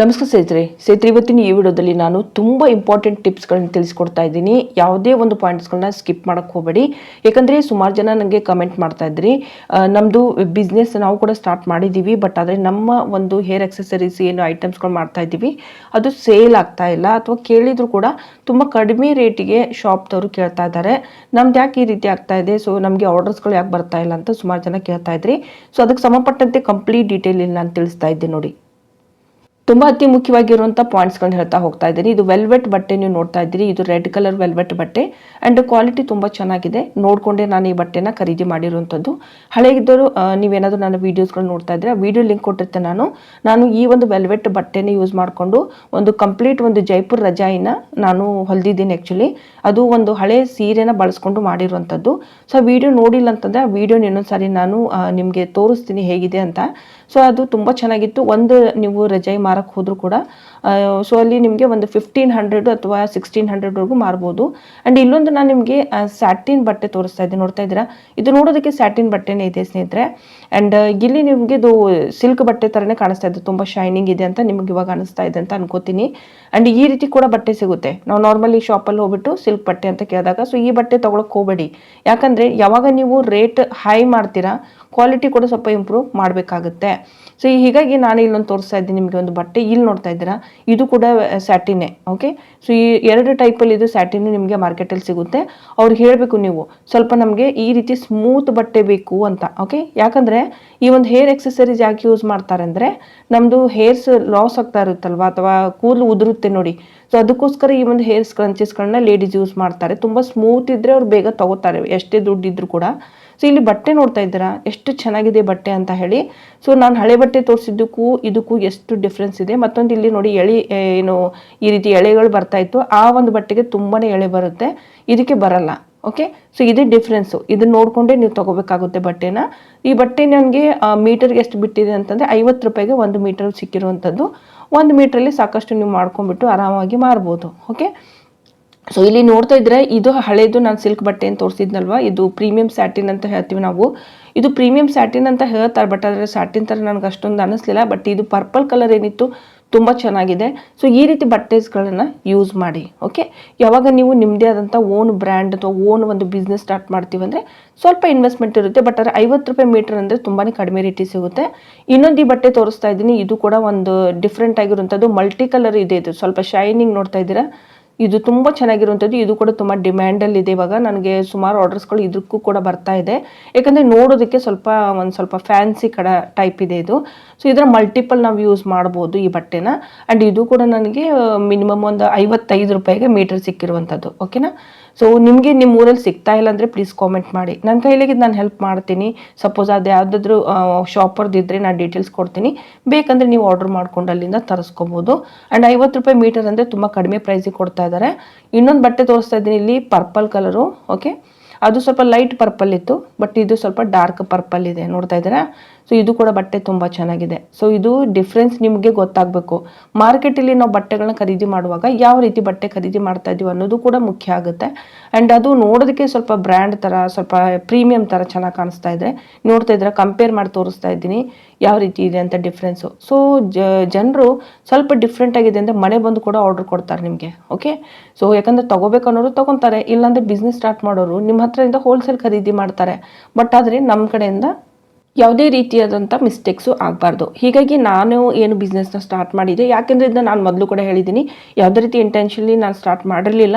ನಮಸ್ಕಾರ ಸ್ನೇಹಿತರೆ. ಸ್ನೇಹಿತರೆ, ಇವತ್ತಿನ ಈ ವಿಡಿಯೋದಲ್ಲಿ ನಾನು ತುಂಬ ಇಂಪಾರ್ಟೆಂಟ್ ಟಿಪ್ಸ್ಗಳನ್ನ ತಿಳಿಸ್ಕೊಡ್ತಾ ಇದ್ದೀನಿ. ಯಾವುದೇ ಒಂದು ಪಾಯಿಂಟ್ಸ್ಗಳನ್ನ ಸ್ಕಿಪ್ ಮಾಡೋಕ್ಕೆ ಹೋಗಬೇಡಿ. ಯಾಕಂದರೆ ಸುಮಾರು ಜನ ನನಗೆ ಕಮೆಂಟ್ ಮಾಡ್ತಾ ಇದ್ರಿ. ನಮ್ಮದು ಬಿಸ್ನೆಸ್ ನಾವು ಕೂಡ ಸ್ಟಾರ್ಟ್ ಮಾಡಿದ್ದೀವಿ ಬಟ್ ಆದರೆ ನಮ್ಮ ಒಂದು ಹೇರ್ ಎಕ್ಸಸರೀಸ್ ಏನು ಐಟಮ್ಸ್ಗಳು ಮಾಡ್ತಾ ಇದ್ದೀವಿ. ಅದು ಸೇಲ್ ಆಗ್ತಾ ಇಲ್ಲ. ಅಥವಾ ಕೇಳಿದರೂ ಕೂಡ ತುಂಬ ಕಡಿಮೆ ರೇಟಿಗೆ ಶಾಪ್ದವರು ಕೇಳ್ತಾ ಇದ್ದಾರೆ. ನಮ್ದು ಯಾಕೆ ಈ ರೀತಿ ಆಗ್ತಾ ಇದೆ? ಸೊ ನಮಗೆ ಆರ್ಡರ್ಸ್ಗಳು ಯಾಕೆ ಬರ್ತಾ ಇಲ್ಲ ಅಂತ ಸುಮಾರು ಜನ ಕೇಳ್ತಾ ಇದ್ರಿ. ಸೊ ಅದಕ್ಕೆ ಸಂಬಂಧಪಟ್ಟಂತೆ ಕಂಪ್ಲೀಟ್ ಡೀಟೇಲ್ ಇಲ್ಲ ನಾನು ತಿಳಿಸ್ತಾ ಇದ್ದೆ ನೋಡಿ. ತುಂಬಾ ಅತಿ ಮುಖ್ಯವಾಗಿರುವಂಥ ಪಾಯಿಂಟ್ಸ್ಗಳನ್ನ ಹೇಳ್ತಾ ಹೋಗ್ತಾ ಇದ್ದೀನಿ. ಇದು ವೆಲ್ವೆಟ್ ಬಟ್ಟೆ ನೀವು ನೋಡ್ತಾ ಇದ್ದೀರಿ. ಇದು ರೆಡ್ ಕಲರ್ ವೆಲ್ವೆಟ್ ಬಟ್ಟೆ. ಆ್ಯಂಡ್ ಕ್ವಾಲಿಟಿ ತುಂಬ ಚೆನ್ನಾಗಿದೆ. ನೋಡಿಕೊಂಡೆ ನಾನು ಈ ಬಟ್ಟೆನ ಖರೀದಿ ಮಾಡಿರುವಂಥದ್ದು ಹಳೆಗಿದ್ದರು ನೀವೇನಾದರೂ ನನ್ನ ವೀಡಿಯೋಸ್ಗಳು ನೋಡ್ತಾ ಇದ್ರೆ ವೀಡಿಯೋ ಲಿಂಕ್ ಕೊಟ್ಟಿರ್ತೆ ನಾನು. ನಾನು ಈ ಒಂದು ವೆಲ್ವೆಟ್ ಬಟ್ಟೆನ ಯೂಸ್ ಮಾಡಿಕೊಂಡು ಒಂದು ಕಂಪ್ಲೀಟ್ ಒಂದು ಜೈಪುರ್ ರಜಾಯಿನ ನಾನು ಹೊಲ್ದಿದ್ದೀನಿ ಆ್ಯಕ್ಚುಲಿ ಅದು ಒಂದು ಹಳೆ ಸೀರೆನ ಬಳಸ್ಕೊಂಡು ಮಾಡಿರುವಂಥದ್ದು ಸೊ ಆ ವಿಡಿಯೋ ನೋಡಿಲ್ಲ ಅಂತಂದರೆ ಆ ವಿಡಿಯೋನ ಇನ್ನೊಂದ್ಸಾರಿ ನಾನು ನಿಮಗೆ ತೋರಿಸ್ತೀನಿ ಹೇಗಿದೆ ಅಂತ. ಸೊ ಅದು ತುಂಬ ಚೆನ್ನಾಗಿತ್ತು. ಒಂದು ನೀವು ರಜೈ ಮಾರಕ್ಕೆ ಹೋದರೂ ಕೂಡ ಸೊ ಅಲ್ಲಿ ನಿಮಗೆ ಒಂದು ಫಿಫ್ಟೀನ್ ಹಂಡ್ರೆಡ್ ಅಥವಾ ಸಿಕ್ಸ್ಟೀನ್ ಹಂಡ್ರೆಡ್ವರೆಗೂ ಮಾರ್ಬೋದು. ಆ್ಯಂಡ್ ಇಲ್ಲೊಂದು ನಾನು ನಿಮಗೆ ಸ್ಯಾಟಿನ್ ಬಟ್ಟೆ ತೋರಿಸ್ತಾ ಇದ್ದೀನಿ ನೋಡ್ತಾ ಇದ್ದೀರಾ? ಇದು ನೋಡೋದಕ್ಕೆ ಸ್ಯಾಟಿನ್ ಬಟ್ಟೆನೇ ಇದೆ ಸ್ನೇಹಿತರೆ. ಆ್ಯಂಡ್ ಇಲ್ಲಿ ನಿಮಗೆ ಇದು ಸಿಲ್ಕ್ ಬಟ್ಟೆ ಥರನೇ ಕಾಣಿಸ್ತಾ ಇದೆ. ತುಂಬ ಶೈನಿಂಗ್ ಇದೆ ಅಂತ ನಿಮ್ಗೆ ಇವಾಗ ಅನಿಸ್ತಾ ಇದೆ ಅಂತ ಅನ್ಕೋತೀನಿ. ಆ್ಯಂಡ್ ಈ ರೀತಿ ಕೂಡ ಬಟ್ಟೆ ಸಿಗುತ್ತೆ. ನಾವು ನಾರ್ಮಲಿ ಶಾಪಲ್ಲಿ ಹೋಗ್ಬಿಟ್ಟು ಸಿಲ್ಕ್ ಬಟ್ಟೆ ಅಂತ ಕೇಳಿದಾಗ ಸೊ ಈ ಬಟ್ಟೆ ತೊಗೊಳಕ್ಕೆ ಹೋಗಬೇಡಿ. ಯಾಕಂದರೆ ಯಾವಾಗ ನೀವು ರೇಟ್ ಹೈ ಮಾಡ್ತೀರಾ ಕ್ವಾಲಿಟಿ ಕೂಡ ಸ್ವಲ್ಪ ಇಂಪ್ರೂವ್ ಮಾಡಬೇಕಾಗುತ್ತೆ. ಸೊ ಹೀಗಾಗಿ ನಾನು ಇಲ್ಲೊಂದು ತೋರಿಸ್ತಾ ಇದ್ದೀನಿ. ನಿಮಗೆ ಒಂದು ಬಟ್ಟೆ ಇಲ್ಲಿ ನೋಡ್ತಾ ಇದ್ದೀರಾ? ಇದು ಕೂಡ ಸ್ಯಾಟಿನೇ ಓಕೆ ಸೊ ಈ ಎರಡು ಟೈಪಲ್ಲಿ ಇದು ಸ್ಯಾಟಿನೇ ನಿಮಗೆ ಮಾರ್ಕೆಟಲ್ಲಿ ಸಿಗುತ್ತೆ. ಅವ್ರಿಗೆ ಹೇಳಬೇಕು ನೀವು, ಸ್ವಲ್ಪ ನಮಗೆ ಈ ರೀತಿ ಸ್ಮೂತ್ ಬಟ್ಟೆ ಬೇಕು ಅಂತ ಓಕೆ ಯಾಕಂದರೆ ಈ ಒಂದು ಹೇರ್ ಎಕ್ಸಸರೀಸ್ ಯಾಕೆ ಯೂಸ್ ಮಾಡ್ತಾರೆ ಅಂದರೆ ನಮ್ಮದು ಹೇರ್ಸ್ ಲಾಸ್ ಆಗ್ತಾ ಇರುತ್ತಲ್ವ? ಅಥವಾ ಕೂದಲು ಉದುರುತ್ತೆ ನೋಡಿ. ಸೊ ಅದಕ್ಕೋಸ್ಕರ ಈ ಒಂದು ಹೇರ್ ಸ್ಕ್ರಂಚಸ್ಗಳನ್ನ ಲೇಡೀಸ್ ಯೂಸ್ ಮಾಡ್ತಾರೆ. ತುಂಬ ಸ್ಮೂತ್ ಇದ್ದರೆ ಅವ್ರು ಬೇಗ ತಗೋತಾರೆ, ಎಷ್ಟೇ ದುಡ್ಡಿದ್ರು ಕೂಡ. ಸೊ ಇಲ್ಲಿ ಬಟ್ಟೆ ನೋಡ್ತಾ ಇದ್ದೀರಾ? ಎಷ್ಟು ಚೆನ್ನಾಗಿದೆ ಬಟ್ಟೆ ಅಂತ ಹೇಳಿ. ಸೊ ನಾನು ಹಳೆ ಬಟ್ಟೆ ತೋರಿಸಿದ್ದಕ್ಕೂ ಇದಕ್ಕೂ ಎಷ್ಟು ಡಿಫ್ರೆನ್ಸ್ ಇದೆ. ಮತ್ತೊಂದು ಇಲ್ಲಿ ನೋಡಿ ಎಳೆ ಏನು, ಈ ರೀತಿ ಎಳೆಗಳು ಬರ್ತಾ ಇತ್ತು. ಆ ಒಂದು ಬಟ್ಟೆಗೆ ತುಂಬಾ ಎಳೆ ಬರುತ್ತೆ. ಇದಕ್ಕೆ ಬರಲ್ಲ. ಓಕೆ ಸೊ ಇದೇ ಡಿಫ್ರೆನ್ಸು ಇದನ್ನ ನೋಡಿಕೊಂಡೇ ನೀವು ತಗೋಬೇಕಾಗುತ್ತೆ ಬಟ್ಟೆನ. ಈ ಬಟ್ಟೆ ನನಗೆ ಮೀಟರ್ಗೆ ಎಷ್ಟು ಬಿಟ್ಟಿದೆ ಅಂತಂದರೆ ಐವತ್ತು ರೂಪಾಯಿಗೆ ಒಂದು ಮೀಟರ್ ಸಿಕ್ಕಿರುವಂಥದ್ದು. ಒಂದು ಮೀಟ್ರಲ್ಲಿ ಸಾಕಷ್ಟು ನೀವು ಮಾಡ್ಕೊಂಡ್ಬಿಟ್ಟು ಆರಾಮಾಗಿ ಮಾರ್ಬೋದು. ಓಕೆ ಸೊ ಇಲ್ಲಿ ನೋಡ್ತಾ ಇದ್ರೆ ಇದು ಹಳೇದು ನಾನು ಸಿಲ್ಕ್ ಬಟ್ಟೆ ಅಂತ ತೋರಿಸಿದ್ನಲ್ವಾ? ಇದು ಪ್ರೀಮಿಯಂ ಸ್ಯಾಟಿನ್ ಅಂತ ಹೇಳ್ತೀವಿ ನಾವು. ಇದು ಪ್ರೀಮಿಯಂ ಸ್ಯಾಟಿನ್ ಅಂತ ಹೇಳ್ತಾರೆ ಬಟ್ ಆದರೆ ಸ್ಯಾಟಿನ್ ಥರ ನನಗೆ ಅಷ್ಟೊಂದು ಅನ್ನಿಸ್ಲಿಲ್ಲ ಬಟ್ ಇದು ಪರ್ಪಲ್ ಕಲರ್ ಏನಿತ್ತು, ತುಂಬ ಚೆನ್ನಾಗಿದೆ. ಸೊ ಈ ರೀತಿ ಬಟ್ಟೆಸ್ಗಳನ್ನು ಯೂಸ್ ಮಾಡಿ ಓಕೆ ಯಾವಾಗ ನೀವು ನಿಮ್ಮದೇ ಆದಂಥ ಓನ್ ಬ್ರ್ಯಾಂಡ್ ಅಥವಾ ಓನ್ ಒಂದು ಬಿಸ್ನೆಸ್ ಸ್ಟಾರ್ಟ್ ಮಾಡ್ತೀವಿ ಅಂದರೆ ಸ್ವಲ್ಪ ಇನ್ವೆಸ್ಟ್ಮೆಂಟ್ ಇರುತ್ತೆ ಬಟ್ ಆದರೆ ಐವತ್ತು ರೂಪಾಯಿ ಮೀಟರ್ ಅಂದರೆ ತುಂಬಾ ಕಡಿಮೆ ರೇಟಿಗೆ ಸಿಗುತ್ತೆ. ಇನ್ನೊಂದು ಈ ಬಟ್ಟೆ ತೋರಿಸ್ತಾ ಇದ್ದೀನಿ, ಇದು ಕೂಡ ಒಂದು ಡಿಫ್ರೆಂಟ್ ಆಗಿರುವಂಥದ್ದು ಮಲ್ಟಿ ಕಲರ್ ಇದೆ ಇದು. ಸ್ವಲ್ಪ ಶೈನಿಂಗ್ ನೋಡ್ತಾ ಇದ್ದೀರಾ? ಇದು ತುಂಬ ಚೆನ್ನಾಗಿರುವಂಥದ್ದು. ಇದು ಕೂಡ ತುಂಬ ಡಿಮ್ಯಾಂಡಲ್ಲಿ ಇದೆ ಇವಾಗ. ನನಗೆ ಸುಮಾರು ಆರ್ಡರ್ಸ್ಗಳು ಇದಕ್ಕೂ ಕೂಡ ಬರ್ತಾ ಇದೆ. ಯಾಕಂದರೆ ನೋಡೋದಕ್ಕೆ ಸ್ವಲ್ಪ, ಒಂದು ಸ್ವಲ್ಪ ಫ್ಯಾನ್ಸಿ ಕಡ ಟೈಪ್ ಇದೆ ಇದು. ಸೊ ಇದರ ಮಲ್ಟಿಪಲ್ ನಾವು ಯೂಸ್ ಮಾಡ್ಬೋದು ಈ ಬಟ್ಟೆನ. ಆ್ಯಂಡ್ ಇದು ಕೂಡ ನನಗೆ ಮಿನಿಮಮ್ ಒಂದು ಐವತ್ತೈದು ರೂಪಾಯಿಗೆ ಮೀಟರ್ ಸಿಕ್ಕಿರುವಂಥದ್ದು. ಓಕೆನಾ ಸೊ ನಿಮಗೆ ನಿಮ್ಮ ಊರಲ್ಲಿ ಸಿಗ್ತಾ ಇಲ್ಲ ಅಂದರೆ ಪ್ಲೀಸ್ ಕಾಮೆಂಟ್ ಮಾಡಿ. ನನ್ನ ಕೈಲಿಗೆ ನಾನು ಹೆಲ್ಪ್ ಮಾಡ್ತೀನಿ. ಸಪೋಸ್ ಅದು ಯಾವುದಾದ್ರೂ ಶಾಪರ್ದು ಇದ್ದರೆ ನಾನು ಡೀಟೇಲ್ಸ್ ಕೊಡ್ತೀನಿ. ಬೇಕಂದರೆ ನೀವು ಆರ್ಡರ್ ಮಾಡ್ಕೊಂಡು ಅಲ್ಲಿಂದ ತರಿಸ್ಕೊಬೋದು. ಆ್ಯಂಡ್ ಐವತ್ತು ರೂಪಾಯಿ ಮೀಟರ್ ಅಂದರೆ ತುಂಬ ಕಡಿಮೆ ಪ್ರೈಸಿಗೆ ಕೊಡ್ತಾ ಇದ್ದಾರೆ ಇನ್ನೊಂದು ಬಟ್ಟೆ ತೋರಿಸ್ತಾ ಇದ್ದೀನಿ ಇಲ್ಲಿ ಪರ್ಪಲ್ ಕಲರು ಓಕೆ ಅದು ಸ್ವಲ್ಪ ಲೈಟ್ ಪರ್ಪಲ್ ಇತ್ತು ಬಟ್ ಇದು ಸ್ವಲ್ಪ ಡಾರ್ಕ್ ಪರ್ಪಲ್ ಇದೆ, ನೋಡ್ತಾ ಇದ್ದೀರಾ? ಸೊ ಇದು ಕೂಡ ಬಟ್ಟೆ ತುಂಬ ಚೆನ್ನಾಗಿದೆ. ಸೊ ಇದು ಡಿಫ್ರೆನ್ಸ್ ನಿಮಗೆ ಗೊತ್ತಾಗಬೇಕು. ಮಾರ್ಕೆಟಲ್ಲಿ ನಾವು ಬಟ್ಟೆಗಳನ್ನ ಖರೀದಿ ಮಾಡುವಾಗ ಯಾವ ರೀತಿ ಬಟ್ಟೆ ಖರೀದಿ ಮಾಡ್ತಾ ಇದೀವಿ ಅನ್ನೋದು ಕೂಡ ಮುಖ್ಯ ಆಗುತ್ತೆ. ಆ್ಯಂಡ್ ಅದು ನೋಡೋದಕ್ಕೆ ಸ್ವಲ್ಪ ಬ್ರ್ಯಾಂಡ್ ಥರ ಸ್ವಲ್ಪ ಪ್ರೀಮಿಯಂ ಥರ ಚೆನ್ನಾಗಿ ಕಾಣಿಸ್ತಾ ಇದೆ ನೋಡ್ತಾ ಇದ್ರೆ ಕಂಪೇರ್ ಮಾಡಿ ತೋರಿಸ್ತಾ ಇದ್ದೀನಿ ಯಾವ ರೀತಿ ಇದೆ ಅಂತ ಡಿಫ್ರೆನ್ಸು ಸೊ ಜನರು ಸ್ವಲ್ಪ ಡಿಫ್ರೆಂಟ್ ಆಗಿದೆ ಅಂದರೆ ಮನೆ ಬಂದು ಕೂಡ ಆರ್ಡರ್ ಕೊಡ್ತಾರೆ ನಿಮಗೆ ಓಕೆ ಸೊ ಯಾಕಂದರೆ ತಗೋಬೇಕು ಅನ್ನೋರು ತೊಗೊತಾರೆ, ಇಲ್ಲಾಂದರೆ ಬಿಸ್ನೆಸ್ ಸ್ಟಾರ್ಟ್ ಮಾಡೋರು ನಿಮ್ಮ ಹತ್ರದಿಂದ ಹೋಲ್ಸೇಲ್ ಖರೀದಿ ಮಾಡ್ತಾರೆ. ಬಟ್ ಆದರೆ ನಮ್ಮ ಕಡೆಯಿಂದ ಯಾವುದೇ ರೀತಿಯಾದಂಥ ಮಿಸ್ಟೇಕ್ಸು ಆಗಬಾರ್ದು. ಹೀಗಾಗಿ ನಾನು ಏನು ಬಿಸ್ನೆಸ್ನ ಸ್ಟಾರ್ಟ್ ಮಾಡಿದೆ ಯಾಕೆಂದರೆ ಇದನ್ನ ನಾನು ಮೊದಲು ಕೂಡ ಹೇಳಿದ್ದೀನಿ ಯಾವುದೇ ರೀತಿ ಇಂಟೆನ್ಷನ್ಲಿ ನಾನು ಸ್ಟಾರ್ಟ್ ಮಾಡಿರಲಿಲ್ಲ.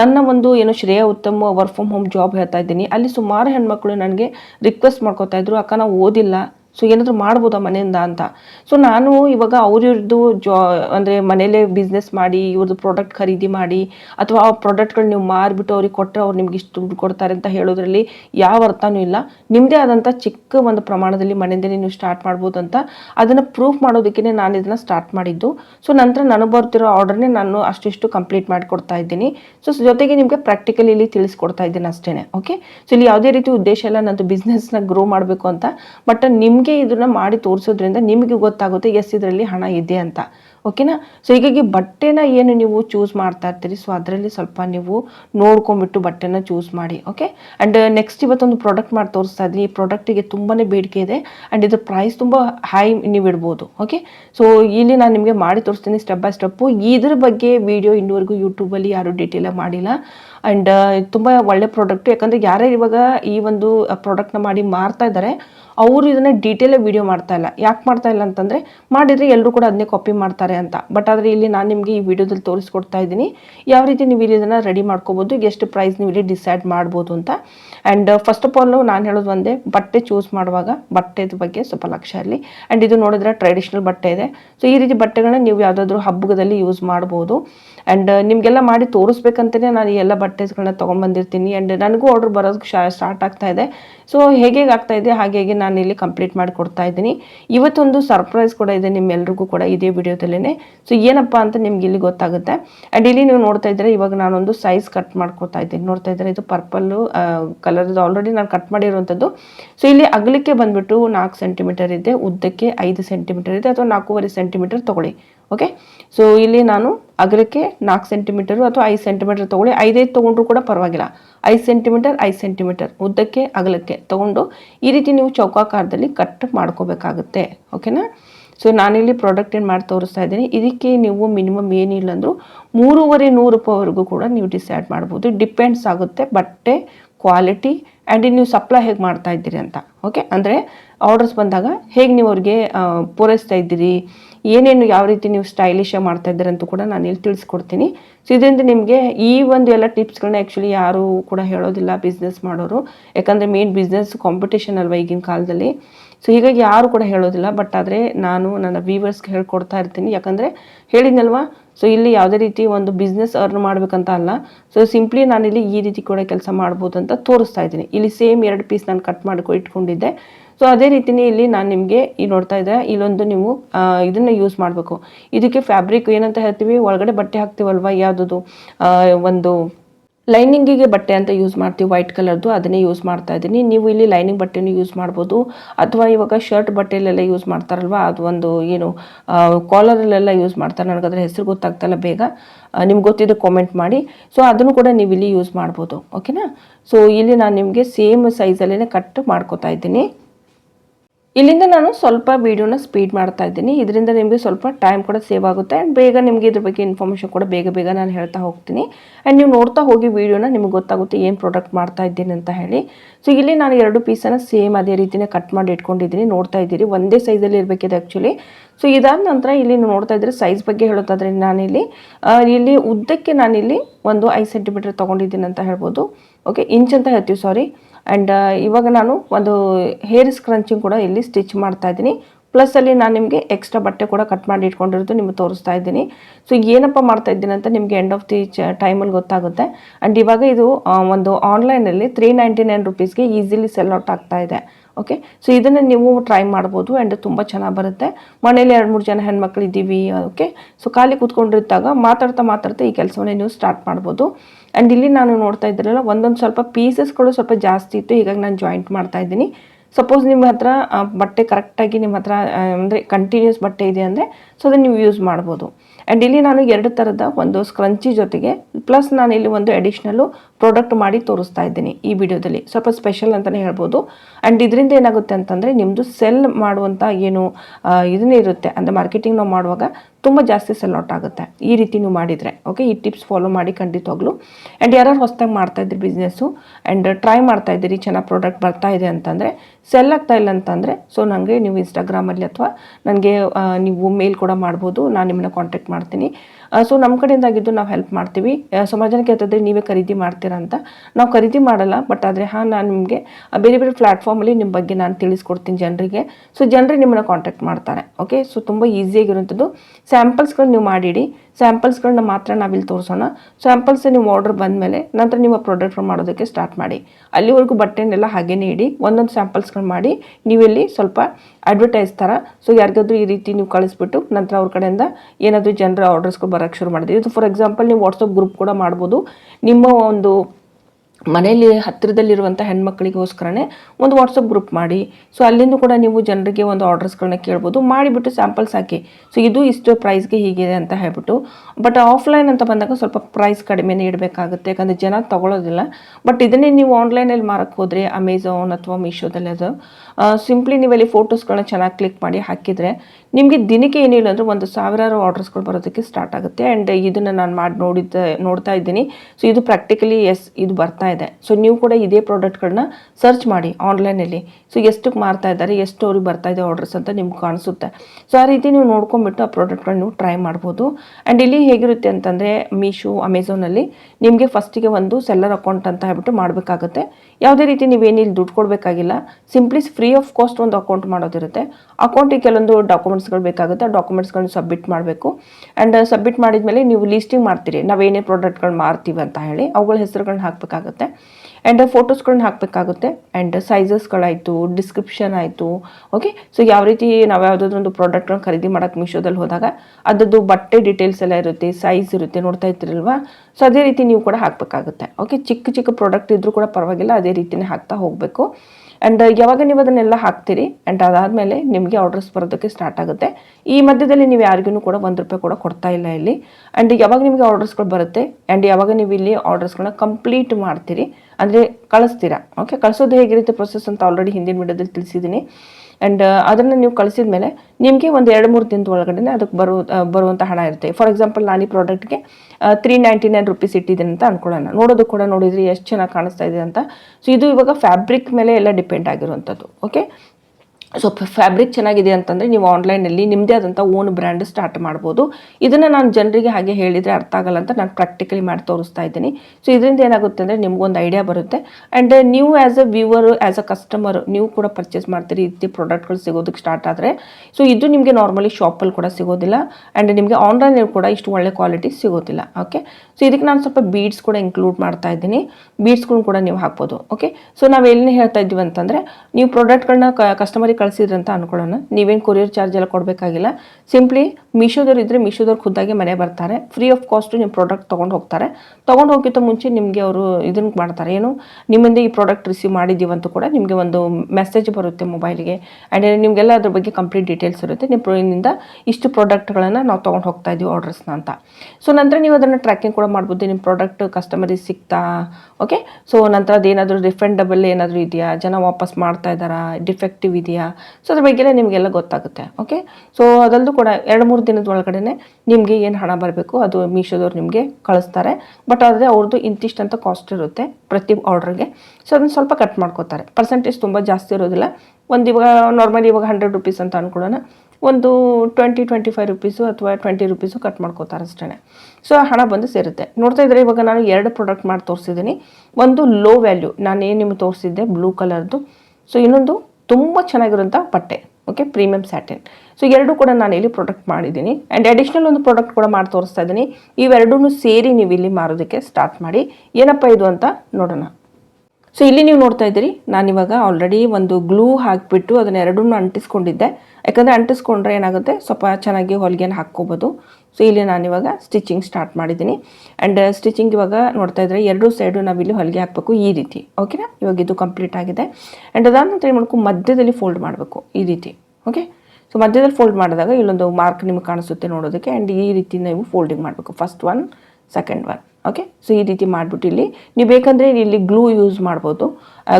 ನನ್ನ ಒಂದು ಏನು ಶ್ರೇಯ ಉತ್ತಮ ವರ್ಕ್ ಫ್ರಮ್ ಹೋಮ್ ಜಾಬ್ ಹೇಳ್ತಾ ಇದ್ದೀನಿ. ಅಲ್ಲಿ ಸುಮಾರು ಹೆಣ್ಮಕ್ಳು ನನಗೆ ರಿಕ್ವೆಸ್ಟ್ ಮಾಡ್ಕೋತಾ ಇದ್ರು, ಅಕ್ಕ, ನಾವು ಓದಿಲ್ಲ ಸೊ ಏನಾದರೂ ಮಾಡ್ಬೋದಾ ಮನೆಯಿಂದ ಅಂತ? ಸೊ ನಾನು ಇವಾಗ ಅವ್ರವ್ರದ್ದು ಜಾ, ಅಂದರೆ ಮನೇಲೇ ಬಿಸ್ನೆಸ್ ಮಾಡಿ, ಇವ್ರದ್ದು ಪ್ರಾಡಕ್ಟ್ ಖರೀದಿ ಮಾಡಿ, ಅಥವಾ ಆ ಪ್ರಾಡಕ್ಟ್ಗಳು ನೀವು ಮಾರಿಬಿಟ್ಟು ಅವ್ರಿಗೆ ಕೊಟ್ಟರೆ ಅವ್ರು ನಿಮ್ಗೆ ಇಷ್ಟು ದುಡ್ಡು ಕೊಡ್ತಾರೆ ಅಂತ ಹೇಳೋದ್ರಲ್ಲಿ ಯಾವ ಅರ್ಥನೂ ಇಲ್ಲ. ನಿಮ್ಮದೇ ಆದಂಥ ಚಿಕ್ಕ ಒಂದು ಪ್ರಮಾಣದಲ್ಲಿ ಮನೆಯಿಂದಲೇ ನೀವು ಸ್ಟಾರ್ಟ್ ಮಾಡ್ಬೋದು ಅಂತ ಅದನ್ನು ಪ್ರೂಫ್ ಮಾಡೋದಕ್ಕೇ ನಾನು ಇದನ್ನು ಸ್ಟಾರ್ಟ್ ಮಾಡಿದ್ದು. ಸೊ ನಂತರ ನನಗೆ ಬರ್ತಿರೋ ಆರ್ಡರ್ನೇ ನಾನು ಅಷ್ಟಿಷ್ಟು ಕಂಪ್ಲೀಟ್ ಮಾಡಿಕೊಡ್ತಾ ಇದ್ದೀನಿ. ಸೊ ಜೊತೆಗೆ ನಿಮಗೆ ಪ್ರಾಕ್ಟಿಕಲಿ ಇಲ್ಲಿ ತಿಳಿಸ್ಕೊಡ್ತಾ ಇದ್ದೀನಿ ಅಷ್ಟೇ ಓಕೆ ಸೊ ಇಲ್ಲಿ ಯಾವುದೇ ರೀತಿ ಉದ್ದೇಶ ಇಲ್ಲ, ನಂದು ಬಿಸ್ನೆಸ್ನ ಗ್ರೋ ಮಾಡಬೇಕು ಅಂತ. ಬಟ್ ನಿಮ್ಮ ನಿಮಗೆ ಇದನ್ನ ಮಾಡಿ ತೋರಿಸೋದ್ರಿಂದ ನಿಮಗೆ ಗೊತ್ತಾಗುತ್ತೆ ಎಸ್ ಇದರಲ್ಲಿ ಹಣ ಇದೆ ಅಂತ. ಓಕೆನಾ? ಸೊ ಹೀಗಾಗಿ ಬಟ್ಟೆನ ಏನು ನೀವು ಚೂಸ್ ಮಾಡ್ತಾ ಇರ್ತೀರಿ? ಸೊ ಅದರಲ್ಲಿ ಸ್ವಲ್ಪ ನೀವು ನೋಡ್ಕೊಂಬಿಟ್ಟು ಬಟ್ಟೆನ ಚೂಸ್ ಮಾಡಿ ಓಕೆ ಆ್ಯಂಡ್ ನೆಕ್ಸ್ಟ್ ಇವತ್ತೊಂದು ಪ್ರಾಡಕ್ಟ್ ಮಾಡಿ ತೋರಿಸ್ತಾ ಇದ್ದೀನಿ. ಈ ಪ್ರಾಡಕ್ಟಿಗೆ ತುಂಬಾ ಬೇಡಿಕೆ ಇದೆ. ಆ್ಯಂಡ್ ಇದ್ರ ಪ್ರೈಸ್ ತುಂಬ ಹೈ ನೀವು ಇಡ್ಬೋದು ಓಕೆ ಸೊ ಇಲ್ಲಿ ನಾನು ನಿಮಗೆ ಮಾಡಿ ತೋರಿಸ್ತೀನಿ ಸ್ಟೆಪ್ ಬೈ ಸ್ಟೆಪ್ಪು ಇದ್ರ ಬಗ್ಗೆ ವಿಡಿಯೋ ಇನ್ನೂವರೆಗೂ ಯೂಟ್ಯೂಬಲ್ಲಿ ಯಾರೂ ಡೀಟೇಲಾಗಿ ಮಾಡಿಲ್ಲ. ಆ್ಯಂಡ್ ತುಂಬ ಒಳ್ಳೆ ಪ್ರಾಡಕ್ಟ್ ಯಾಕಂದರೆ ಯಾರೇ ಇವಾಗ ಈ ಒಂದು ಪ್ರಾಡಕ್ಟ್ನ ಮಾಡಿ ಮಾರ್ತಾ ಇದ್ದಾರೆ, ಅವರು ಇದನ್ನ ಡೀಟೇಲಾಗಿ ವಿಡಿಯೋ ಮಾಡ್ತಾ ಇಲ್ಲ. ಯಾಕೆ ಮಾಡ್ತಾ ಇಲ್ಲ ಅಂತಂದರೆ, ಮಾಡಿದರೆ ಎಲ್ಲರೂ ಕೂಡ ಅದನ್ನೇ ಕಾಪಿ ಮಾಡ್ತಾರೆ. ಅಂತ. ಬಟ್ ಆದರೆ ಇಲ್ಲಿ ನಾನು ನಿಮಗೆ ಈ ವಿಡಿಯೋದಲ್ಲಿ ತೋರಿಸ್ಕೊಡ್ತಾ ಇದ್ದೀನಿ. ಯಾವ ರೀತಿ ನೀವು ಇಲ್ಲಿ ಇದನ್ನು ರೆಡಿ ಮಾಡ್ಕೋಬೋದು ಎಷ್ಟು ಪ್ರೈಸ್ ನೀವು ಇಲ್ಲಿ ಡಿಸೈಡ್ ಮಾಡ್ಬೋದು ಅಂತ. ಆ್ಯಂಡ್ ಫಸ್ಟ್ ಆಫ್ ಆಲ್ ನಾನು ಹೇಳೋದು ಒಂದೇ, ಬಟ್ಟೆ ಚೂಸ್ ಮಾಡುವಾಗ ಬಟ್ಟೆದ ಬಗ್ಗೆ ಸ್ವಲ್ಪ ಲಕ್ಷ್ಯ ಇರಲಿ. ಆ್ಯಂಡ್ ಇದು ನೋಡಿದ್ರೆ ಟ್ರೆಡಿಷ್ನಲ್ ಬಟ್ಟೆ ಇದೆ. ಸೊ ಈ ರೀತಿ ಬಟ್ಟೆಗಳನ್ನ ನೀವು ಯಾವುದಾದ್ರೂ ಹಬ್ಬದಲ್ಲಿ ಯೂಸ್ ಮಾಡ್ಬೋದು. ಆ್ಯಂಡ್ ನಿಮಗೆಲ್ಲ ಮಾಡಿ ತೋರಿಸ್ಬೇಕಂತಲೇ ನಾನು ಈ ಎಲ್ಲ ಬಟ್ಟೆಸ್ಗಳನ್ನ ತೊಗೊಂಡು ಬಂದಿರ್ತೀನಿ. ಆ್ಯಂಡ್ ನನಗೂ ಆರ್ಡರ್ ಬರೋದಕ್ಕೆ ಸ್ಟಾರ್ಟ್ ಆಗ್ತಾ ಇದೆ. ಸೊ ಹೇಗೆ ಆಗ್ತಾ ಇದೆ, ಹಾಗೆ ಹೇಗೆ ನಾನು ಇಲ್ಲಿ ಕಂಪ್ಲೀಟ್ ಮಾಡಿ ಕೊಡ್ತಾ ಇದ್ದೀನಿ. ಇವತ್ತೊಂದು ಸರ್ಪ್ರೈಸ್ ಕೂಡ ಇದೆ ನಿಮ್ಮೆಲ್ಲರಿಗೂ ಕೂಡ ಇದೇ ವಿಡಿಯೋದಲ್ಲೇ. ಸೊ ಏನಪ್ಪ ಅಂತ ನಿಮ್ಗೆ ಇಲ್ಲಿ ಗೊತ್ತಾಗುತ್ತೆ. ಆ್ಯಂಡ್ ಇಲ್ಲಿ ನೀವು ನೋಡ್ತಾ ಇದ್ರೆ ಇವಾಗ ನಾನೊಂದು ಸೈಜ್ ಕಟ್ ಮಾಡ್ಕೊತಾ ಇದ್ದೀನಿ. ನೋಡ್ತಾ ಇದ್ದಾರೆ, ಇದು ಪರ್ಪಲ್ಲು ಕಲರ್ ಆಲ್ರೆಡಿ ನಾನು ಕಟ್ ಮಾಡಿರುವಂಥದ್ದು. ಸೊ ಇಲ್ಲಿ ಅಗಲಕ್ಕೆ ಬಂದುಬಿಟ್ಟು ನಾಲ್ಕು ಸೆಂಟಿಮೀಟರ್ ಇದೆ, ಉದ್ದಕ್ಕೆ ಐದು ಸೆಂಟಿಮೀಟರ್ ಇದೆ ಅಥವಾ ನಾಲ್ಕೂವರೆ ಸೆಂಟಿಮೀಟರ್ ತೊಗೊಳ್ಳಿ. ಓಕೆ ಸೊ ಇಲ್ಲಿ ನಾನು ಅಗಲಕ್ಕೆ ನಾಲ್ಕು ಸೆಂಟಿಮೀಟರು ಅಥವಾ ಐದು ಸೆಂಟಿಮೀಟರ್ ತೊಗೊಳ್ಳಿ. ಐದೈದು ತೊಗೊಂಡ್ರು ಕೂಡ ಪರವಾಗಿಲ್ಲ. ಐದು ಸೆಂಟಿಮೀಟರ್ ಐದು ಸೆಂಟಿಮೀಟರ್ ಉದ್ದಕ್ಕೆ, ಅಗಲಕ್ಕೆ ತೊಗೊಂಡು ಈ ರೀತಿ ನೀವು ಚೌಕಾಕಾರದಲ್ಲಿ ಕಟ್ ಮಾಡ್ಕೋಬೇಕಾಗುತ್ತೆ. ಓಕೆನಾ ಸೊ ನಾನಿಲ್ಲಿ ಪ್ರಾಡಕ್ಟ್ ಏನು ಮಾಡಿ ತೋರಿಸ್ತಾ ಇದ್ದೀನಿ. ಇದಕ್ಕೆ ನೀವು ಮಿನಿಮಮ್ ಏನಿಲ್ಲ ಅಂದರೂ ಮೂರುವರೆ ನೂರು ರೂಪಾಯಿವರೆಗೂ ಕೂಡ ನೀವು ಡಿಸೈಡ್ ಮಾಡ್ಬೋದು. ಡಿಪೆಂಡ್ಸ್ ಆಗುತ್ತೆ, ಬಟ್ಟೆ ಕ್ವಾಲಿಟಿ ಆ್ಯಂಡ್ ನೀವು ಸಪ್ಲೈ ಹೇಗೆ ಮಾಡ್ತಾ ಇದ್ದೀರಿ ಅಂತ. ಓಕೆ ಅಂದರೆ ಆರ್ಡರ್ಸ್ ಬಂದಾಗ ಹೇಗೆ ನೀವು ಅವ್ರಿಗೆ ಪೂರೈಸ್ತಾ ಇದ್ದೀರಿ? ಏನೇನು ಯಾವ ರೀತಿ ನೀವು ಸ್ಟೈಲಿಶಾಗಿ ಮಾಡ್ತಾ ಇದ್ದೀರ ಅಂತ ಕೂಡ ನಾನು ಇಲ್ಲಿ ತಿಳಿಸ್ಕೊಡ್ತೀನಿ. ಸೊ ಇದರಿಂದ ನಿಮಗೆ ಈ ಒಂದು ಎಲ್ಲ ಟಿಪ್ಸ್ಗಳನ್ನ ಆ್ಯಕ್ಚುಲಿ ಯಾರು ಕೂಡ ಹೇಳೋದಿಲ್ಲ ಬಿಸ್ನೆಸ್ ಮಾಡೋರು. ಯಾಕಂದರೆ ಮೇನ್ ಬಿಸ್ನೆಸ್ ಕಾಂಪಿಟೇಷನ್ ಅಲ್ವಾ ಈಗಿನ ಕಾಲದಲ್ಲಿ. ಸೊ ಹೀಗಾಗಿ ಯಾರು ಕೂಡ ಹೇಳೋದಿಲ್ಲ ಬಟ್ ಆದರೆ ನಾನು ನನ್ನ ವ್ಯೂವರ್ಸ್ಗೆ ಹೇಳ್ಕೊಡ್ತಾ ಇರ್ತೀನಿ. ಯಾಕಂದರೆ ಹೇಳಿದ್ನಲ್ವಾ? ಸೊ ಇಲ್ಲಿ ಯಾವುದೇ ರೀತಿ ಒಂದು ಬಿಸ್ನೆಸ್ ಅರ್ನ್ ಮಾಡಬೇಕಂತ ಅಲ್ಲ. ಸೊ ಸಿಂಪ್ಲಿ ನಾನಿಲ್ಲಿ ಈ ರೀತಿ ಕೂಡ ಕೆಲಸ ಮಾಡ್ಬೋದು ಅಂತ ತೋರಿಸ್ತಾ ಇದ್ದೀನಿ. ಇಲ್ಲಿ ಸೇಮ್ ಎರಡು ಪೀಸ್ ನಾನು ಕಟ್ ಮಾಡ್ಕೊ ಇಟ್ಕೊಂಡಿದ್ದೆ. ಸೊ ಅದೇ ರೀತಿನೇ ಇಲ್ಲಿ ನಾನು ನಿಮಗೆ ಈ ನೋಡ್ತಾ ಇದ್ದೆ ಇಲ್ಲೊಂದು ನೀವು ಇದನ್ನು ಯೂಸ್ ಮಾಡಬೇಕು. ಇದಕ್ಕೆ ಫ್ಯಾಬ್ರಿಕ್ ಏನಂತ ಹೇಳ್ತೀವಿ? ಒಳಗಡೆ ಬಟ್ಟೆ ಹಾಕ್ತೀವಲ್ವ? ಯಾವುದದು? ಒಂದು ಲೈನಿಂಗಿಗೆ ಬಟ್ಟೆ ಅಂತ ಯೂಸ್ ಮಾಡ್ತೀವಿ ವೈಟ್ ಕಲರ್ದು ಅದನ್ನೇ ಯೂಸ್ ಮಾಡ್ತಾ ಇದ್ದೀನಿ ನೀವು ಇಲ್ಲಿ ಲೈನಿಂಗ್ ಬಟ್ಟೆನೂ ಯೂಸ್ ಮಾಡ್ಬೋದು. ಅಥವಾ ಇವಾಗ ಶರ್ಟ್ ಬಟ್ಟೆಲೆಲ್ಲ ಯೂಸ್ ಮಾಡ್ತಾರಲ್ವ? ಅದು ಒಂದು ಏನು ಕಾಲರಲ್ಲೆಲ್ಲ ಯೂಸ್ ಮಾಡ್ತಾರೆ. ನನಗೆ ಅದರ ಹೆಸರು ಗೊತ್ತಾಗ್ತಲ್ಲ ಬೇಗ. ನಿಮ್ಗೆ ಗೊತ್ತಿದ್ದು ಕಾಮೆಂಟ್ ಮಾಡಿ. ಸೊ ಅದನ್ನು ಕೂಡ ನೀವು ಇಲ್ಲಿ ಯೂಸ್ ಮಾಡ್ಬೋದು. ಓಕೆನಾ ಸೊ ಇಲ್ಲಿ ನಾನು ನಿಮಗೆ ಸೇಮ್ ಸೈಜಲ್ಲೇ ಕಟ್ ಮಾಡ್ಕೋತಾ ಇದ್ದೀನಿ. ಇಲ್ಲಿಂದ ನಾನು ಸ್ವಲ್ಪ ವೀಡಿಯೋನ ಸ್ಪೀಡ್ ಮಾಡ್ತಾ ಇದ್ದೀನಿ. ಇದರಿಂದ ನಿಮಗೆ ಸ್ವಲ್ಪ ಟೈಮ್ ಕೂಡ ಸೇವ್ ಆಗುತ್ತೆ ಆ್ಯಂಡ್ ಬೇಗ ನಿಮಗೆ ಇದ್ರ ಬಗ್ಗೆ ಇನ್ಫಾರ್ಮೇಷನ್ ಕೂಡ ಬೇಗ ಬೇಗ ನಾನು ಹೇಳ್ತಾ ಹೋಗ್ತೀನಿ. ಆ್ಯಂಡ್ ನೀವು ನೋಡ್ತಾ ಹೋಗಿ ವೀಡಿಯೋನ ನಿಮಗೆ ಗೊತ್ತಾಗುತ್ತೆ ಏನು ಪ್ರಾಡಕ್ಟ್ ಮಾಡ್ತಾ ಇದ್ದೀನಿ ಅಂತ ಹೇಳಿ. ಸೊ ಇಲ್ಲಿ ನಾನು ಎರಡು ಪೀಸನ್ನು ಸೇಮ್ ಅದೇ ರೀತಿಯೇ ಕಟ್ ಮಾಡಿ ಇಟ್ಕೊಂಡಿದ್ದೀನಿ. ನೋಡ್ತಾ ಇದ್ದೀರಿ, ಒಂದೇ ಸೈಜಲ್ಲಿ ಇರಬೇಕಿದೆ ಆ್ಯಕ್ಚುಲಿ ಸೊ ಇದಾದ ನಂತರ ಇಲ್ಲಿ ನೋಡ್ತಾ ಇದ್ರೆ ಸೈಜ್ ಬಗ್ಗೆ ಹೇಳೋದಾದ್ರೆ ನಾನಿಲ್ಲಿ ಇಲ್ಲಿ ಉದ್ದಕ್ಕೆ ನಾನಿಲ್ಲಿ ಒಂದು ಐದು ಸೆಂಟಿಮೀಟರ್ ತೊಗೊಂಡಿದ್ದೀನಿ ಅಂತ ಹೇಳ್ಬೋದು. ಓಕೆ ಇಂಚ್ ಅಂತ ಹೇಳ್ತೀವಿ ಸಾರಿ ಆ್ಯಂಡ್ ಇವಾಗ ನಾನು ಒಂದು ಹೇರ್ ಸ್ಕ್ರಂಚಿಂಗ್ ಕೂಡ ಇಲ್ಲಿ ಸ್ಟಿಚ್ ಮಾಡ್ತಾ ಇದ್ದೀನಿ. ಪ್ಲಸ್ ಅಲ್ಲಿ ನಾನು ನಿಮಗೆ ಎಕ್ಸ್ಟ್ರಾ ಬಟ್ಟೆ ಕೂಡ ಕಟ್ ಮಾಡಿ ಇಟ್ಕೊಂಡಿರೋದು ನಿಮಗೆ ತೋರಿಸ್ತಾ ಇದ್ದೀನಿ. ಸೊ ಏನಪ್ಪ ಮಾಡ್ತಾ ಇದ್ದೀನಿ ಅಂತ ನಿಮಗೆ ಎಂಡ್ ಆಫ್ ದಿ ಚ ಟೈಮಲ್ಲಿ ಗೊತ್ತಾಗುತ್ತೆ. ಆ್ಯಂಡ್ ಇವಾಗ ಇದು ಒಂದು ಆನ್ಲೈನಲ್ಲಿ ತ್ರೀ ನೈಂಟಿ ನೈನ್ ರುಪೀಸ್ಗೆ ಈಸಿಲಿ ಸೆಲ್ ಔಟ್ ಆಗ್ತಾ ಇದೆ. ಓಕೆ ಸೊ ಇದನ್ನು ನೀವು ಟ್ರೈ ಮಾಡ್ಬೋದು ಆ್ಯಂಡ್ ತುಂಬ ಚೆನ್ನಾಗಿ ಬರುತ್ತೆ. ಮನೇಲಿ ಎರಡು ಮೂರು ಜನ ಹೆಣ್ಮಕ್ಳು ಇದ್ದೀವಿ ಓಕೆ ಸೊ ಖಾಲಿ ಕೂತ್ಕೊಂಡಿದ್ದಾಗ ಮಾತಾಡ್ತಾ ಮಾತಾಡ್ತಾ ಈ ಕೆಲಸವನ್ನೇ ನೀವು ಸ್ಟಾರ್ಟ್ ಮಾಡ್ಬೋದು. ಆ್ಯಂಡ್ ಇಲ್ಲಿ ನಾನು ನೋಡ್ತಾ ಇದ್ದೀರಲ್ಲ ಒಂದೊಂದು ಸ್ವಲ್ಪ ಪೀಸಸ್ಗಳು ಸ್ವಲ್ಪ ಜಾಸ್ತಿ ಇತ್ತು. ಹೀಗಾಗಿ ನಾನು ಜಾಯಿಂಟ್ ಮಾಡ್ತಾ ಇದ್ದೀನಿ. ಸಪೋಸ್ ನಿಮ್ಮ ಹತ್ರ ಬಟ್ಟೆ ಕರೆಕ್ಟಾಗಿ ನಿಮ್ಮ ಹತ್ರ ಅಂದರೆ ಕಂಟಿನ್ಯೂಸ್ ಬಟ್ಟೆ ಇದೆ ಅಂದರೆ ಸೊ ಅದನ್ನು ನೀವು ಯೂಸ್ ಮಾಡ್ಬೋದು. ಆ್ಯಂಡ್ ಇಲ್ಲಿ ನಾನು ಎರಡು ಥರದ ಒಂದು ಸ್ಕ್ರಂಚಿ ಜೊತೆಗೆ ಪ್ಲಸ್ ನಾನು ಇಲ್ಲಿ ಒಂದು ಅಡಿಷ್ನಲ್ಲು ಪ್ರಾಡಕ್ಟ್ ಮಾಡಿ ತೋರಿಸ್ತಾ ಇದ್ದೀನಿ ಈ ವಿಡಿಯೋದಲ್ಲಿ. ಸ್ವಲ್ಪ ಸ್ಪೆಷಲ್ ಅಂತಲೇ ಹೇಳ್ಬೋದು. ಆ್ಯಂಡ್ ಇದರಿಂದ ಏನಾಗುತ್ತೆ ಅಂತಂದರೆ ನಿಮ್ಮದು ಸೆಲ್ ಮಾಡುವಂಥ ಏನು ಇದನ್ನೇ ಇರುತ್ತೆ. ಅಂದರೆ ಮಾರ್ಕೆಟಿಂಗ್ ನಾವು ಮಾಡುವಾಗ ತುಂಬ ಜಾಸ್ತಿ ಸೆಲ್ ಔಟ್ ಆಗುತ್ತೆ. ಈ ರೀತಿ ನೀವು ಮಾಡಿದರೆ ಓಕೆ ಈ ಟಿಪ್ಸ್ ಫಾಲೋ ಮಾಡಿ ಖಂಡಿತವಾಗ್ಲೂ. ಆ್ಯಂಡ್ ಯಾರು ಹೊಸ್ದಾಗಿ ಮಾಡ್ತಾ ಇದ್ರಿ ಬಿಸ್ನೆಸ್ಸು ಆ್ಯಂಡ್ ಟ್ರೈ ಮಾಡ್ತಾ ಇದ್ದೀರಿ, ಚೆನ್ನಾಗಿ ಪ್ರಾಡಕ್ಟ್ ಬರ್ತಾ ಇದೆ ಅಂತಂದರೆ ಸೆಲ್ ಆಗ್ತಾ ಇಲ್ಲ ಅಂತಂದರೆ ಸೊ ನನಗೆ ನೀವು ಇನ್ಸ್ಟಾಗ್ರಾಮಲ್ಲಿ ಅಥವಾ ನನಗೆ ನೀವು ಮೇಲ್ ಕೂಡ ಮಾಡ್ಬೋದು. ನಾನು ನಿಮ್ಮನ್ನ ಕಾಂಟ್ಯಾಕ್ಟ್ ಮಾಡ್ತೀನಿ. ಸೊ ನಮ್ಮ ಕಡೆಯಿಂದ ಆಗಿದ್ದು ನಾವು ಹೆಲ್ಪ್ ಮಾಡ್ತೀವಿ. ಸುಮಾರು ಜನ ಕೇಳ್ತಿದ್ರೆ ನೀವೇ ಖರೀದಿ ಮಾಡ್ತೀರಾ ಅಂತ. ನಾವು ಖರೀದಿ ಮಾಡಲ್ಲ ಬಟ್ ಆದರೆ ಹಾಂ, ನಾನು ನಿಮಗೆ ಬೇರೆ ಬೇರೆ ಪ್ಲ್ಯಾಟ್ಫಾರ್ಮಲ್ಲಿ ನಿಮ್ಮ ಬಗ್ಗೆ ನಾನು ತಿಳಿಸ್ಕೊಡ್ತೀನಿ ಜನರಿಗೆ. ಸೊ ಜನರೇ ನಿಮ್ಮನ್ನು ಕಾಂಟ್ಯಾಕ್ಟ್ ಮಾಡ್ತಾರೆ ಓಕೆ ಸೊ ತುಂಬ ಈಸಿಯಾಗಿರುವಂಥದ್ದು ಸ್ಯಾಂಪಲ್ಸ್ಗಳು ನೀವು ಮಾಡಿಡಿ. ಸ್ಯಾಂಪಲ್ಸ್ಗಳನ್ನ ಮಾತ್ರ ನಾವಿಲ್ಲಿ ತೋರಿಸೋಣ. ಸ್ಯಾಂಪಲ್ಸ್ ನೀವು ಆರ್ಡರ್ ಬಂದ ಮೇಲೆ ನಂತರ ನೀವು ಪ್ರಾಡಕ್ಟ್ ಮಾಡೋದಕ್ಕೆ ಸ್ಟಾರ್ಟ್ ಮಾಡಿ. ಅಲ್ಲಿವರೆಗೂ ಬಟ್ಟೆನೆಲ್ಲ ಹಾಗೇನೇ ಇಡಿ. ಒಂದೊಂದು ಸ್ಯಾಂಪಲ್ಸ್ಗಳು ಮಾಡಿ. ನೀವಿಲ್ಲಿ ಸ್ವಲ್ಪ ಅಡ್ವರ್ಟೈಸ್ ಥರ ಸೊ ಯಾರಿಗಾದ್ರೂ ಈ ರೀತಿ ನೀವು ಕಳಿಸ್ಬಿಟ್ಟು ನಂತರ ಅವ್ರ ಕಡೆಯಿಂದ ಏನಾದರೂ ಜನರ ಆರ್ಡರ್ಸ್ಗಳು ಬರೋಕ್ಕೆ ಶುರು ಮಾಡಿದೆ. ಇದು ಫಾರ್ ಎಕ್ಸಾಂಪಲ್ ನೀವು ವಾಟ್ಸಪ್ ಗ್ರೂಪ್ ಕೂಡ ಮಾಡ್ಬೋದು. ನಿಮ್ಮ ಒಂದು ಮನೆಯಲ್ಲಿ ಹತ್ತಿರದಲ್ಲಿರುವಂಥ ಹೆಣ್ಮಕ್ಳಿಗೋಸ್ಕರನೇ ಒಂದು ವಾಟ್ಸಪ್ ಗ್ರೂಪ್ ಮಾಡಿ. ಸೊ ಅಲ್ಲಿಂದ ಕೂಡ ನೀವು ಜನರಿಗೆ ಒಂದು ಆರ್ಡರ್ಸ್ಗಳನ್ನ ಕೇಳ್ಬೋದು. ಮಾಡಿಬಿಟ್ಟು ಸ್ಯಾಂಪಲ್ಸ್ ಹಾಕಿ. ಸೊ ಇದು ಇಷ್ಟು ಪ್ರೈಸ್ಗೆ ಹೀಗಿದೆ ಅಂತ ಹೇಳ್ಬಿಟ್ಟು. ಬಟ್ ಆಫ್ಲೈನ್ ಅಂತ ಬಂದಾಗ ಸ್ವಲ್ಪ ಪ್ರೈಸ್ ಕಡಿಮೆನೇ ಇಡಬೇಕಾಗುತ್ತೆ. ಯಾಕಂದರೆ ಜನ ತಗೊಳ್ಳೋದಿಲ್ಲ ಬಟ್ ಇದನ್ನೇ ನೀವು ಆನ್ಲೈನಲ್ಲಿ ಮಾರಕ್ಕೆ ಹೋದರೆ ಅಮೆಝಾನ್ ಅಥವಾ ಮೀಶೋದಲ್ಲಿ ಅದು ಸಿಂಪ್ಲಿ ನೀವಲ್ಲಿ ಫೋಟೋಸ್ಗಳನ್ನ ಚೆನ್ನಾಗಿ ಕ್ಲಿಕ್ ಮಾಡಿ ಹಾಕಿದರೆ ನಿಮಗೆ ದಿನಕ್ಕೆ ಏನಿಲ್ಲ ಅಂದರೆ ಒಂದು ಸಾವಿರಾರು ಆರ್ಡರ್ಸ್ಗಳು ಬರೋದಕ್ಕೆ ಸ್ಟಾರ್ಟ್ ಆಗುತ್ತೆ. ಆ್ಯಂಡ್ ಇದನ್ನು ನಾನು ಮಾಡಿ ನೋಡಿದ್ದೆ, ನೋಡ್ತಾ ಇದ್ದೀನಿ. ಸೊ ಇದು ಪ್ರಾಕ್ಟಿಕಲಿ ಎಸ್ ಇದು ಬರ್ತಾ ಇದೆ. ಸೊ ನೀವು ಕೂಡ ಇದೇ ಪ್ರಾಡಕ್ಟ್ಗಳನ್ನ ಸರ್ಚ್ ಮಾಡಿ ಆನ್ಲೈನಲ್ಲಿ ಸೊ ಎಷ್ಟಕ್ಕೆ ಮಾರ್ತಾ ಇದ್ದಾರೆ, ಎಷ್ಟು ಅವ್ರಿಗೆ ಬರ್ತಾ ಇದೆ ಆರ್ಡರ್ಸ್ ಅಂತ ನಿಮ್ಗೆ ಕಾಣಿಸುತ್ತೆ. ಸೊ ಆ ರೀತಿ ನೀವು ನೋಡ್ಕೊಂಬಿಟ್ಟು ಆ ಪ್ರಾಡಕ್ಟ್ಗಳನ್ನ ನೀವು ಟ್ರೈ ಮಾಡ್ಬೋದು. ಆ್ಯಂಡ್ ಇಲ್ಲಿ ಹೇಗಿರುತ್ತೆ ಅಂತಂದರೆ ಮೀಶೋ ಅಮೆಝಾನಲ್ಲಿ ನಿಮಗೆ ಫಸ್ಟಿಗೆ ಒಂದು ಸೆಲ್ಲರ್ ಅಕೌಂಟ್ ಅಂತ ಹೇಳ್ಬಿಟ್ಟು ಮಾಡಬೇಕಾಗುತ್ತೆ. ಯಾವುದೇ ರೀತಿ ನೀವೇನಿಲ್ಲಿ ದುಡ್ಡು ಕೊಡಬೇಕಾಗಿಲ್ಲ. ಸಿಂಪ್ಲಿ ಫ್ರೀ ಆಫ್ ಕಾಸ್ಟ್ ಒಂದು ಅಕೌಂಟ್ ಮಾಡೋದಿರುತ್ತೆ. ಅಕೌಂಟಿಗೆ ಕೆಲವೊಂದು ಡಾಕ್ಯುಮೆಂಟ್ಸ್ಗಳು ಬೇಕಾಗುತ್ತೆ. ಆ ಡಾಕ್ಯುಮೆಂಟ್ಸ್ಗಳನ್ನ ಸಬ್ಮಿಟ್ ಮಾಡಬೇಕು. ಆ್ಯಂಡ್ ಸಬ್ಮಿಟ್ ಮಾಡಿದ್ಮೇಲೆ ನೀವು ಲೀಸ್ಟಿಂಗ್ ಮಾಡ್ತೀರಿ. ನಾವೇನೇ ಪ್ರಾಡಕ್ಟ್ಗಳು ಮಾರ್ತೀವಿ ಅಂತ ಹೇಳಿ ಅವುಗಳ ಹೆಸರುಗಳನ್ನ ಹಾಕಬೇಕಾಗುತ್ತೆ. ಆ್ಯಂಡ್ ಫೋಟೋಸ್ಗಳನ್ನ ಹಾಕಬೇಕಾಗುತ್ತೆ. ಆ್ಯಂಡ್ ಸೈಜಸ್ಗಳಾಯಿತು ಡಿಸ್ಕ್ರಿಪ್ಷನ್ ಆಯಿತು. ಓಕೆ ಸೊ ಯಾವ ರೀತಿ ನಾವು ಯಾವುದಾದ್ರೂ ಒಂದು ಪ್ರಾಡಕ್ಟ್ಗಳನ್ನ ಖರೀದಿ ಮಾಡೋಕ್ಕೆ ಮೀಶೋದಲ್ಲಿ ಹೋದಾಗ ಅದರದ್ದು ಬಟ್ಟೆ ಡೀಟೇಲ್ಸ್ ಎಲ್ಲ ಇರುತ್ತೆ ಸೈಜ್ ಇರುತ್ತೆ ನೋಡ್ತಾ ಇರ್ತೀರಲ್ವಾ? ಸೊ ಅದೇ ರೀತಿ ನೀವು ಕೂಡ ಹಾಕಬೇಕಾಗುತ್ತೆ. ಓಕೆ ಚಿಕ್ಕ ಚಿಕ್ಕ ಪ್ರಾಡಕ್ಟ್ ಇದ್ದರೂ ಕೂಡ ಪರವಾಗಿಲ್ಲ. ಅದೇ ರೀತಿಯೇ ಹಾಕ್ತಾ ಹೋಗಬೇಕು. ಆ್ಯಂಡ್ ಯಾವಾಗ ನೀವು ಅದನ್ನೆಲ್ಲ ಹಾಕ್ತೀರಿ? ಆ್ಯಂಡ್ ಅದಾದಮೇಲೆ ನಿಮಗೆ ಆರ್ಡರ್ಸ್ ಬರೋದಕ್ಕೆ ಸ್ಟಾರ್ಟ್ ಆಗುತ್ತೆ. ಈ ಮಧ್ಯದಲ್ಲಿ ನೀವು ಯಾರಿಗೂ ಕೂಡ ಒಂದು ರೂಪಾಯಿ ಕೂಡ ಕೊಡ್ತಾ ಇಲ್ಲ ಇಲ್ಲಿ. ಆ್ಯಂಡ್ ಯಾವಾಗ ನಿಮಗೆ ಆರ್ಡರ್ಸ್ಗಳು ಬರುತ್ತೆ? ಆ್ಯಂಡ್ ಯಾವಾಗ ನೀವು ಇಲ್ಲಿ ಆರ್ಡರ್ಸ್ಗಳನ್ನ ಕಂಪ್ಲೀಟ್ ಮಾಡ್ತೀರಿ? ಅಂದರೆ ಕಳಿಸ್ತೀರಾ? ಓಕೆ ಕಳಿಸೋದು ಹೇಗಿರುತ್ತೆ ಪ್ರೊಸೆಸ್ ಅಂತ ಆಲ್ರೆಡಿ ಹಿಂದಿನ ವಿಡಿಯೋದಲ್ಲಿ ತಿಳಿಸಿದ್ದೀನಿ. ಆ್ಯಂಡ್ ಅದನ್ನು ನೀವು ಕಳಿಸಿದ ಮೇಲೆ ನಿಮಗೆ ಒಂದು ಎರಡು ಮೂರು ದಿನದ ಒಳಗಡೆ ಅದಕ್ಕೆ ಬರೋ ಬರುವಂಥ ಹಣ ಇರುತ್ತೆ. ಫಾರ್ ಎಕ್ಸಾಂಪಲ್ ನಾನು ಈ ಪ್ರಾಡಕ್ಟ್ಗೆ ತ್ರೀ ನೈಂಟಿ ನೈನ್ ರುಪೀಸ್ ಇಟ್ಟಿದ್ದೀನಿ ಅಂತ ಅನ್ಕೊಳ್ಳೋಣ. ನೋಡೋದು ಕೂಡ ನೋಡಿದ್ರಿ ಎಷ್ಟು ಚೆನ್ನಾಗಿ ಕಾಣಿಸ್ತಾ ಇದೆ ಅಂತ. ಸೊ ಇದು ಇವಾಗ ಫ್ಯಾಬ್ರಿಕ್ ಮೇಲೆ ಎಲ್ಲ ಡಿಪೆಂಡ್ ಆಗಿರುವಂಥದ್ದು ಓಕೆ ಸೊ ಫ್ಯಾಬ್ರಿಕ್ ಚೆನ್ನಾಗಿದೆ ಅಂತಂದರೆ ನೀವು ಆನ್ಲೈನಲ್ಲಿ ನಿಮ್ಮದೇ ಆದಂಥ ಓನ್ ಬ್ರ್ಯಾಂಡ್ ಸ್ಟಾರ್ಟ್ ಮಾಡ್ಬೋದು. ಇದನ್ನು ನಾನು ಜನರಿಗೆ ಹಾಗೆ ಹೇಳಿದರೆ ಅರ್ಥ ಆಗಲ್ಲ ಅಂತ ನಾನು ಪ್ರಾಕ್ಟಿಕಲಿ ಮಾಡಿ ತೋರಿಸ್ತಾ ಇದ್ದೀನಿ. ಸೊ ಇದರಿಂದ ಏನಾಗುತ್ತೆ ಅಂದರೆ ನಿಮಗೊಂದು ಐಡಿಯಾ ಬರುತ್ತೆ. ಆ್ಯಂಡ್ ನೀವು as a viewer as a customer ನೀವು ಕೂಡ ಪರ್ಚೇಸ್ ಮಾಡ್ತೀರಿ ಈ ರೀತಿ ಪ್ರಾಡಕ್ಟ್ಗಳು ಸಿಗೋದಕ್ಕೆ ಸ್ಟಾರ್ಟ್ ಆದರೆ. ಸೊ ಇದು ನಿಮಗೆ ನಾರ್ಮಲಿ ಶಾಪಲ್ಲಿ ಕೂಡ ಸಿಗೋದಿಲ್ಲ. ಆ್ಯಂಡ್ ನಿಮಗೆ ಆನ್ಲೈನಲ್ಲಿ ಕೂಡ ಇಷ್ಟು ಒಳ್ಳೆ ಕ್ವಾಲಿಟಿ ಸಿಗೋದಿಲ್ಲ. ಓಕೆ ಸೊ ಇದಕ್ಕೆ ನಾನು ಸ್ವಲ್ಪ ಬೀಡ್ಸ್ ಕೂಡ ಇನ್ಕ್ಲೂಡ್ ಮಾಡ್ತಾ ಇದ್ದೀನಿ. ಬೀಡ್ಸ್ಗಳನ್ನ ಕೂಡ ನೀವು ಹಾಕ್ಬೋದು. ಓಕೆ ಸೊ ನಾವು ಎಲ್ಲಿ ಹೇಳ್ತಾ ಇದ್ದೀವಿ ಅಂತಂದರೆ, ನೀವು ಪ್ರಾಡಕ್ಟ್ಗಳನ್ನ ಕಸ್ಟಮರಿಗೆ ಕಳಿಸಿದ್ರಿ ಅಂತ ಅನ್ಕೊಳ್ಳೋಣ. ನೀವೇನು ಕೊರಿಯರ್ ಚಾರ್ಜ್ ಎಲ್ಲ ಕೊಡಬೇಕಾಗಿಲ್ಲ. ಸಿಂಪ್ಲಿ ಮೀಶೋದವ್ರು ಇದ್ದರೆ ಮೀಶೋದವ್ರು ಖುದ್ದಾಗಿ ಮನೆ ಬರ್ತಾರೆ. ಫ್ರೀ ಆಫ್ ಕಾಸ್ಟು ನಿಮ್ಮ ಪ್ರಾಡಕ್ಟ್ ತೊಗೊಂಡು ಹೋಗ್ತಾರೆ. ತೊಗೊಂಡು ಹೋಗಿದ್ದ ಮುಂಚೆ ನಿಮಗೆ ಅವರು ಇದನ್ನು ಮಾಡ್ತಾರೆ. ಏನು? ನಿಮ್ಮಿಂದ ಈ ಪ್ರಾಡಕ್ಟ್ ರಿಸೀವ್ ಮಾಡಿದ್ದೀವಿ ಅಂತ ಕೂಡ ನಿಮಗೆ ಒಂದು ಮೆಸೇಜ್ ಬರುತ್ತೆ ಮೊಬೈಲಿಗೆ ಆ್ಯಂಡ್ ನಿಮಗೆಲ್ಲ ಅದ್ರ ಬಗ್ಗೆ ಕಂಪ್ಲೀಟ್ ಡೀಟೇಲ್ಸ್ ಇರುತ್ತೆ. ನಿಮ್ಮ ಇಂದ ಇಷ್ಟು ಪ್ರಾಡಕ್ಟ್ಗಳನ್ನು ನಾವು ತೊಗೊಂಡು ಹೋಗ್ತಾ ಇದ್ದೀವಿ ಆರ್ಡರ್ಸ್ನ ಅಂತ. ಸೊ ನಂತರ ನೀವು ಅದನ್ನು ಟ್ರ್ಯಾಕಿಂಗ್ ಕೂಡ ಮಾಡ್ಬೋದು. ನಿಮ್ಮ ಪ್ರಾಡಕ್ಟ್ ಕಸ್ಟಮರಿಗೆ ಸಿಗ್ತಾ ಓಕೆ ಸೊ ನಂತರ ಅದೇನಾದರೂ ರಿಫಂಡಬಲ್ ಏನಾದರೂ ಇದೆಯಾ? ಜನ ವಾಪಸ್ ಮಾಡ್ತಾ ಇದ್ದಾರಾ? ಡಿಫೆಕ್ಟಿವ್ ಇದೆಯಾ? ಸೊ ಅದ್ರ ಬಗ್ಗೆ ನಿಮಗೆಲ್ಲ ಗೊತ್ತಾಗುತ್ತೆ ಓಕೆ ಸೊ ಅದಲ್ಲೂ ಕೂಡ ಎರಡು ಮೂರು ದಿನದ ಒಳಗಡೆ ನಿಮಗೆ ಏನು ಹಣ ಬರಬೇಕು ಅದು ಮೀಶೋದವ್ರು ನಿಮಗೆ ಕಳಿಸ್ತಾರೆ. ಬಟ್ ಆದರೆ ಅವ್ರದ್ದು ಇಂತಿಷ್ಟು ಅಂತ ಕಾಸ್ಟ್ ಇರುತ್ತೆ ಪ್ರತಿ ಆರ್ಡ್ರಿಗೆ ಸೊ ಅದನ್ನು ಸ್ವಲ್ಪ ಕಟ್ ಮಾಡ್ಕೋತಾರೆ. ಪರ್ಸೆಂಟೇಜ್ ತುಂಬ ಜಾಸ್ತಿ ಇರೋದಿಲ್ಲ. ಒಂದು ಇವಾಗ ನಾರ್ಮಲಿ ಇವಾಗ ಹಂಡ್ರೆಡ್ ರುಪೀಸ್ ಅಂತ ಅಂದ್ಕೊಳ್ಳೋಣ ಒಂದು ಟ್ವೆಂಟಿ ಟ್ವೆಂಟಿ ಫೈವ್ ರುಪೀಸು ಅಥವಾ ಟ್ವೆಂಟಿ ರುಪೀಸು ಕಟ್ ಮಾಡ್ಕೋತಾರೆ ಅಷ್ಟೇ ಸೊ ಹಣ ಬಂದು ಸೇರುತ್ತೆ. ನೋಡ್ತಾ ಇದ್ದರೆ ಇವಾಗ ನಾನು ಎರಡು ಪ್ರಾಡಕ್ಟ್ ಮಾಡಿ ತೋರಿಸಿದ್ದೀನಿ. ಒಂದು ಲೋ ವ್ಯಾಲ್ಯೂ ನಾನು ಏನು ನಿಮಗೆ ತೋರಿಸಿದ್ದೆ? ಬ್ಲೂ ಕಲರ್ದು ಸೊ ಇನ್ನೊಂದು ತುಂಬ ಚೆನ್ನಾಗಿರುವಂಥ ಬಟ್ಟೆ ಓಕೆ ಪ್ರೀಮಿಯಂ ಸ್ಯಾಟಿನ್ ಸೊ ಎರಡೂ ಕೂಡ ನಾನು ಇಲ್ಲಿ ಪ್ರಾಡಕ್ಟ್ ಮಾಡಿದ್ದೀನಿ. ಆ್ಯಂಡ್ ಅಡಿಷ್ನಲ್ ಒಂದು ಪ್ರಾಡಕ್ಟ್ ಕೂಡ ಮಾಡಿ ತೋರಿಸ್ತಾ ಇದ್ದೀನಿ. ಇವೆರಡೂ ಸೇರಿ ನೀವು ಇಲ್ಲಿ ಮಾರೋದಕ್ಕೆ ಸ್ಟಾರ್ಟ್ ಮಾಡಿ. ಏನಪ್ಪ ಇದು ಅಂತ ನೋಡೋಣ. ಸೊ ಇಲ್ಲಿ ನೀವು ನೋಡ್ತಾ ಇದ್ದೀರಿ ನಾನಿವಾಗ ಆಲ್ರೆಡಿ ಒಂದು ಗ್ಲೂ ಹಾಕಿಬಿಟ್ಟು ಅದನ್ನ ಎರಡನ್ನೂ ಅಂಟಿಸ್ಕೊಂಡಿದ್ದೆ. ಯಾಕಂದರೆ ಅಂಟಿಸ್ಕೊಂಡ್ರೆ ಏನಾಗುತ್ತೆ? ಸ್ವಲ್ಪ ಚೆನ್ನಾಗಿ ಹೊಲಿಗೆನ ಹಾಕ್ಕೋಬೋದು. ಸೊ ಇಲ್ಲಿ ನಾನು ಇವಾಗ ಸ್ಟಿಚಿಂಗ್ ಸ್ಟಾರ್ಟ್ ಮಾಡಿದ್ದೀನಿ. ಆ್ಯಂಡ್ ಸ್ಟಿಚಿಂಗ್ ಇವಾಗ ನೋಡ್ತಾ ಇದ್ದರೆ ಎರಡೂ ಸೈಡು ನಾವಿಲ್ಲಿ ಹೊಲಿಗೆ ಹಾಕಬೇಕು ಈ ರೀತಿ. ಓಕೆನಾ ಇವಾಗ ಇದು ಕಂಪ್ಲೀಟ್ ಆಗಿದೆ. ಆ್ಯಂಡ್ ಅದಾದ ನಂತರ ಏನು ಮಾಡ್ಕೊ ಮಧ್ಯದಲ್ಲಿ ಫೋಲ್ಡ್ ಮಾಡಬೇಕು ಈ ರೀತಿ. ಓಕೆ ಸೊ ಮಧ್ಯದಲ್ಲಿ ಫೋಲ್ಡ್ ಮಾಡಿದಾಗ ಇಲ್ಲೊಂದು ಮಾರ್ಕ್ ನಿಮಗೆ ಕಾಣಿಸುತ್ತೆ ನೋಡೋದಕ್ಕೆ. ಆ್ಯಂಡ್ ಈ ರೀತಿ ನೀವು ಫೋಲ್ಡಿಂಗ್ ಮಾಡಬೇಕು. First one second one okay so ಈ ರೀತಿ ಮಾಡಿಬಿಟ್ಟು ಇಲ್ಲಿ ನೀವು ಬೇಕಂದರೆ ಇಲ್ಲಿ ಗ್ಲೂ ಯೂಸ್ ಮಾಡ್ಬೋದು.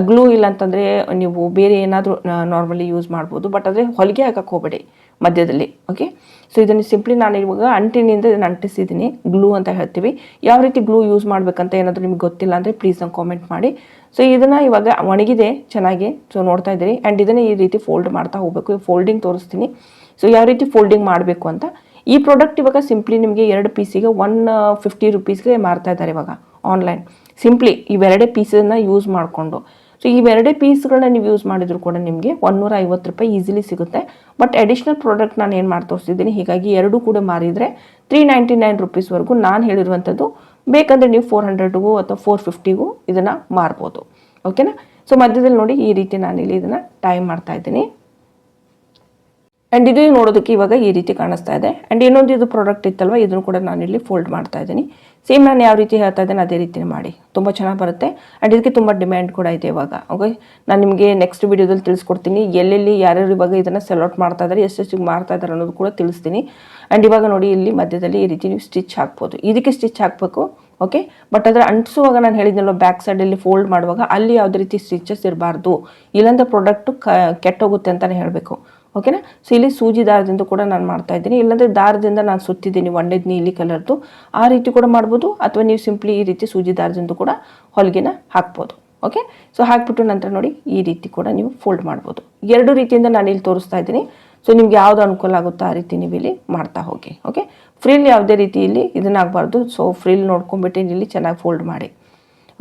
ಗ್ಲೂ ಇಲ್ಲ ಅಂತಂದರೆ ನೀವು ಬೇರೆ ಏನಾದರೂ ನಾರ್ಮಲಿ ಯೂಸ್ ಮಾಡ್ಬೋದು. ಬಟ್ ಆದರೆ ಹೊಲಿಗೆ ಹಾಕಕ್ಕೆ ಹೋಗಬೇಡಿ ಮಧ್ಯದಲ್ಲಿ. ಓಕೆ ಸೊ ಇದನ್ನು ಸಿಂಪ್ಲಿ ನಾನು ಇವಾಗ ಅಂಟಿನಿಂದ ಇದನ್ನು ಅಂಟಿಸಿದ್ದೀನಿ. ಗ್ಲೂ ಅಂತ ಹೇಳ್ತೀವಿ. ಯಾವ ರೀತಿ ಗ್ಲೂ ಯೂಸ್ ಮಾಡಬೇಕಂತ ಏನಾದರೂ ನಿಮ್ಗೆ ಗೊತ್ತಿಲ್ಲ ಅಂದರೆ ಪ್ಲೀಸ್ ನಂಗೆ ಕಾಮೆಂಟ್ ಮಾಡಿ. ಸೊ ಇದನ್ನು ಇವಾಗ ಒಣಗಿದೆ, ಚೆನ್ನಾಗಿ. ಸೊ ನೋಡ್ತಾ ಇದ್ದೀರಿ. ಆ್ಯಂಡ್ ಇದನ್ನು ಈ ರೀತಿ ಫೋಲ್ಡ್ ಮಾಡ್ತಾ ಹೋಗಬೇಕು. ಫೋಲ್ಡಿಂಗ್ ತೋರಿಸ್ತೀನಿ. ಸೊ ಯಾವ ರೀತಿ ಫೋಲ್ಡಿಂಗ್ ಮಾಡಬೇಕು ಅಂತ. ಈ ಪ್ರಾಡಕ್ಟ್ ಇವಾಗ ಸಿಂಪ್ಲಿ ನಿಮಗೆ ಎರಡು ಪೀಸಿಗೆ ಒನ್ ಫಿಫ್ಟಿ ರುಪೀಸ್ಗೆ ಮಾರ್ತಾ ಇದ್ದಾರೆ ಇವಾಗ ಆನ್ಲೈನ್ ಸಿಂಪ್ಲಿ ಇವೆರಡೇ ಪೀಸನ್ನು ಯೂಸ್ ಮಾಡಿಕೊಂಡು. ಸೊ ಇವೆರಡೇ ಪೀಸ್ಗಳನ್ನ ನೀವು ಯೂಸ್ ಮಾಡಿದ್ರು ಕೂಡ ನಿಮಗೆ ಒನ್ನೂರ ಐವತ್ತು ರೂಪಾಯಿ ಈಸಿಲಿ ಸಿಗುತ್ತೆ. ಬಟ್ ಅಡಿಷ್ನಲ್ ಪ್ರಾಡಕ್ಟ್ ನಾನು ಏನು ಮಾಡಿ ತೋರಿಸಿದ್ದೀನಿ, ಹೀಗಾಗಿ ಎರಡು ಕೂಡ ಮಾರಿದರೆ ತ್ರೀ ನೈಂಟಿ ನೈನ್ ರುಪೀಸ್ವರೆಗೂ ನಾನು ಹೇಳಿರುವಂಥದ್ದು ಬೇಕಂದರೆ ನೀವು ಫೋರ್ ಹಂಡ್ರೆಡ್ಗೂ ಅಥವಾ ಫೋರ್ ಫಿಫ್ಟಿಗೂ ಇದನ್ನು ಮಾರ್ಬೋದು. ಓಕೆನಾ ಸೊ ಮಧ್ಯದಲ್ಲಿ ನೋಡಿ ಈ ರೀತಿ ನಾನು ಇಲ್ಲಿ ಇದನ್ನು ಟೈಮ್ ಮಾಡ್ತಾ ಇದ್ದೀನಿ. ಆ್ಯಂಡ್ ಇದು ನೋಡೋದಕ್ಕೆ ಇವಾಗ ಈ ರೀತಿ ಕಾಣಿಸ್ತಾ ಇದೆ. ಆ್ಯಂಡ್ ಇನ್ನೊಂದು ಇದು ಪ್ರಾಡಕ್ಟ್ ಇತ್ತಲ್ವ? ಇದನ್ನು ಕೂಡ ನಾನು ಇಲ್ಲಿ ಫೋಲ್ಡ್ ಮಾಡ್ತಾ ಇದ್ದೀನಿ. ಸೇಮ್ ನಾನು ಯಾವ ರೀತಿ ಹೇಳ್ತಾ ಇದ್ದೇನೆ, ಅದೇ ರೀತಿ ಮಾಡಿ. ತುಂಬ ಚೆನ್ನಾಗಿ ಬರುತ್ತೆ. ಆ್ಯಂಡ್ ಇದಕ್ಕೆ ತುಂಬ ಡಿಮ್ಯಾಂಡ್ ಕೂಡ ಇದೆ ಇವಾಗ. ಓಕೆ ನಾನು ನಿಮಗೆ ನೆಕ್ಸ್ಟ್ ವಿಡಿಯೋದಲ್ಲಿ ತಿಳಿಸ್ಕೊಡ್ತೀನಿ. ಎಲ್ಲೆಲ್ಲಿ ಯಾರ್ಯಾರು ಇವಾಗ ಇದನ್ನು ಸೆಲೌಟ್ ಮಾಡ್ತಾ ಇದ್ದಾರೆ ಎಷ್ಟೆಷ್ಟು ಮಾಡ್ತಾ ಇದ್ದಾರೆ ಅನ್ನೋದು ಕೂಡ ತಿಳಿಸ್ತೀನಿ. ಆ್ಯಂಡ್ ಇವಾಗ ನೋಡಿ ಇಲ್ಲಿ ಮಧ್ಯದಲ್ಲಿ ಈ ರೀತಿ ನೀವು ಸ್ಟಿಚ್ ಹಾಕ್ಬೋದು. ಇದಕ್ಕೆ ಸ್ಟಿಚ್ ಹಾಕಬೇಕು. ಓಕೆ ಬಟ್ ಅದರ ಅಂಟಿಸುವಾಗ ನಾನು ಹೇಳಿದ್ನಲ್ಲ ಬ್ಯಾಕ್ ಸೈಡಲ್ಲಿ ಫೋಲ್ಡ್ ಮಾಡುವಾಗ ಅಲ್ಲಿ ಯಾವುದೇ ರೀತಿ ಸ್ಟಿಚಸ್ ಇರಬಾರ್ದು. ಇಲ್ಲಂದ್ರೆ ಪ್ರಾಡಕ್ಟು ಕ ಕೆಟ್ಟೋಗುತ್ತೆ ಅಂತಲೇ ಹೇಳಬೇಕು. ಓಕೆನಾ ಸೊ ಇಲ್ಲಿ ಸೂಜಿ ದಾರದಿಂದ ಕೂಡ ನಾನು ಮಾಡ್ತಾ ಇದ್ದೀನಿ. ಇಲ್ಲಾಂದರೆ ದಾರದಿಂದ ನಾನು ಸುತ್ತಿದ್ದೀನಿ ಒಂಡೆದ್ ನೀಲಿ ಕಲರ್ದು ಆ ರೀತಿ ಕೂಡ ಮಾಡ್ಬೋದು. ಅಥವಾ ನೀವು ಸಿಂಪ್ಲಿ ಈ ರೀತಿ ಸೂಜಿ ದಾರದಿಂದ ಕೂಡ ಹೊಲಿಗೆನ ಹಾಕ್ಬೋದು. ಓಕೆ ಸೊ ಹಾಕ್ಬಿಟ್ಟು ನಂತರ ನೋಡಿ ಈ ರೀತಿ ಕೂಡ ನೀವು ಫೋಲ್ಡ್ ಮಾಡ್ಬೋದು. ಎರಡು ರೀತಿಯಿಂದ ನಾನು ಇಲ್ಲಿ ತೋರಿಸ್ತಾ ಇದ್ದೀನಿ. ಸೊ ನಿಮ್ಗೆ ಯಾವುದು ಅನುಕೂಲ ಆಗುತ್ತೋ ಆ ರೀತಿ ನೀವು ಇಲ್ಲಿ ಮಾಡ್ತಾ ಹೋಗಿ. ಓಕೆ ಫ್ರಿಲ್ ಯಾವುದೇ ರೀತಿ ಇಲ್ಲಿ ಇದನ್ನಾಗಬಾರ್ದು ಸೊ ಫ್ರಿಲ್ ನೋಡ್ಕೊಂಬಿಟ್ಟು ಇಲ್ಲಿ ಚೆನ್ನಾಗಿ ಫೋಲ್ಡ್ ಮಾಡಿ.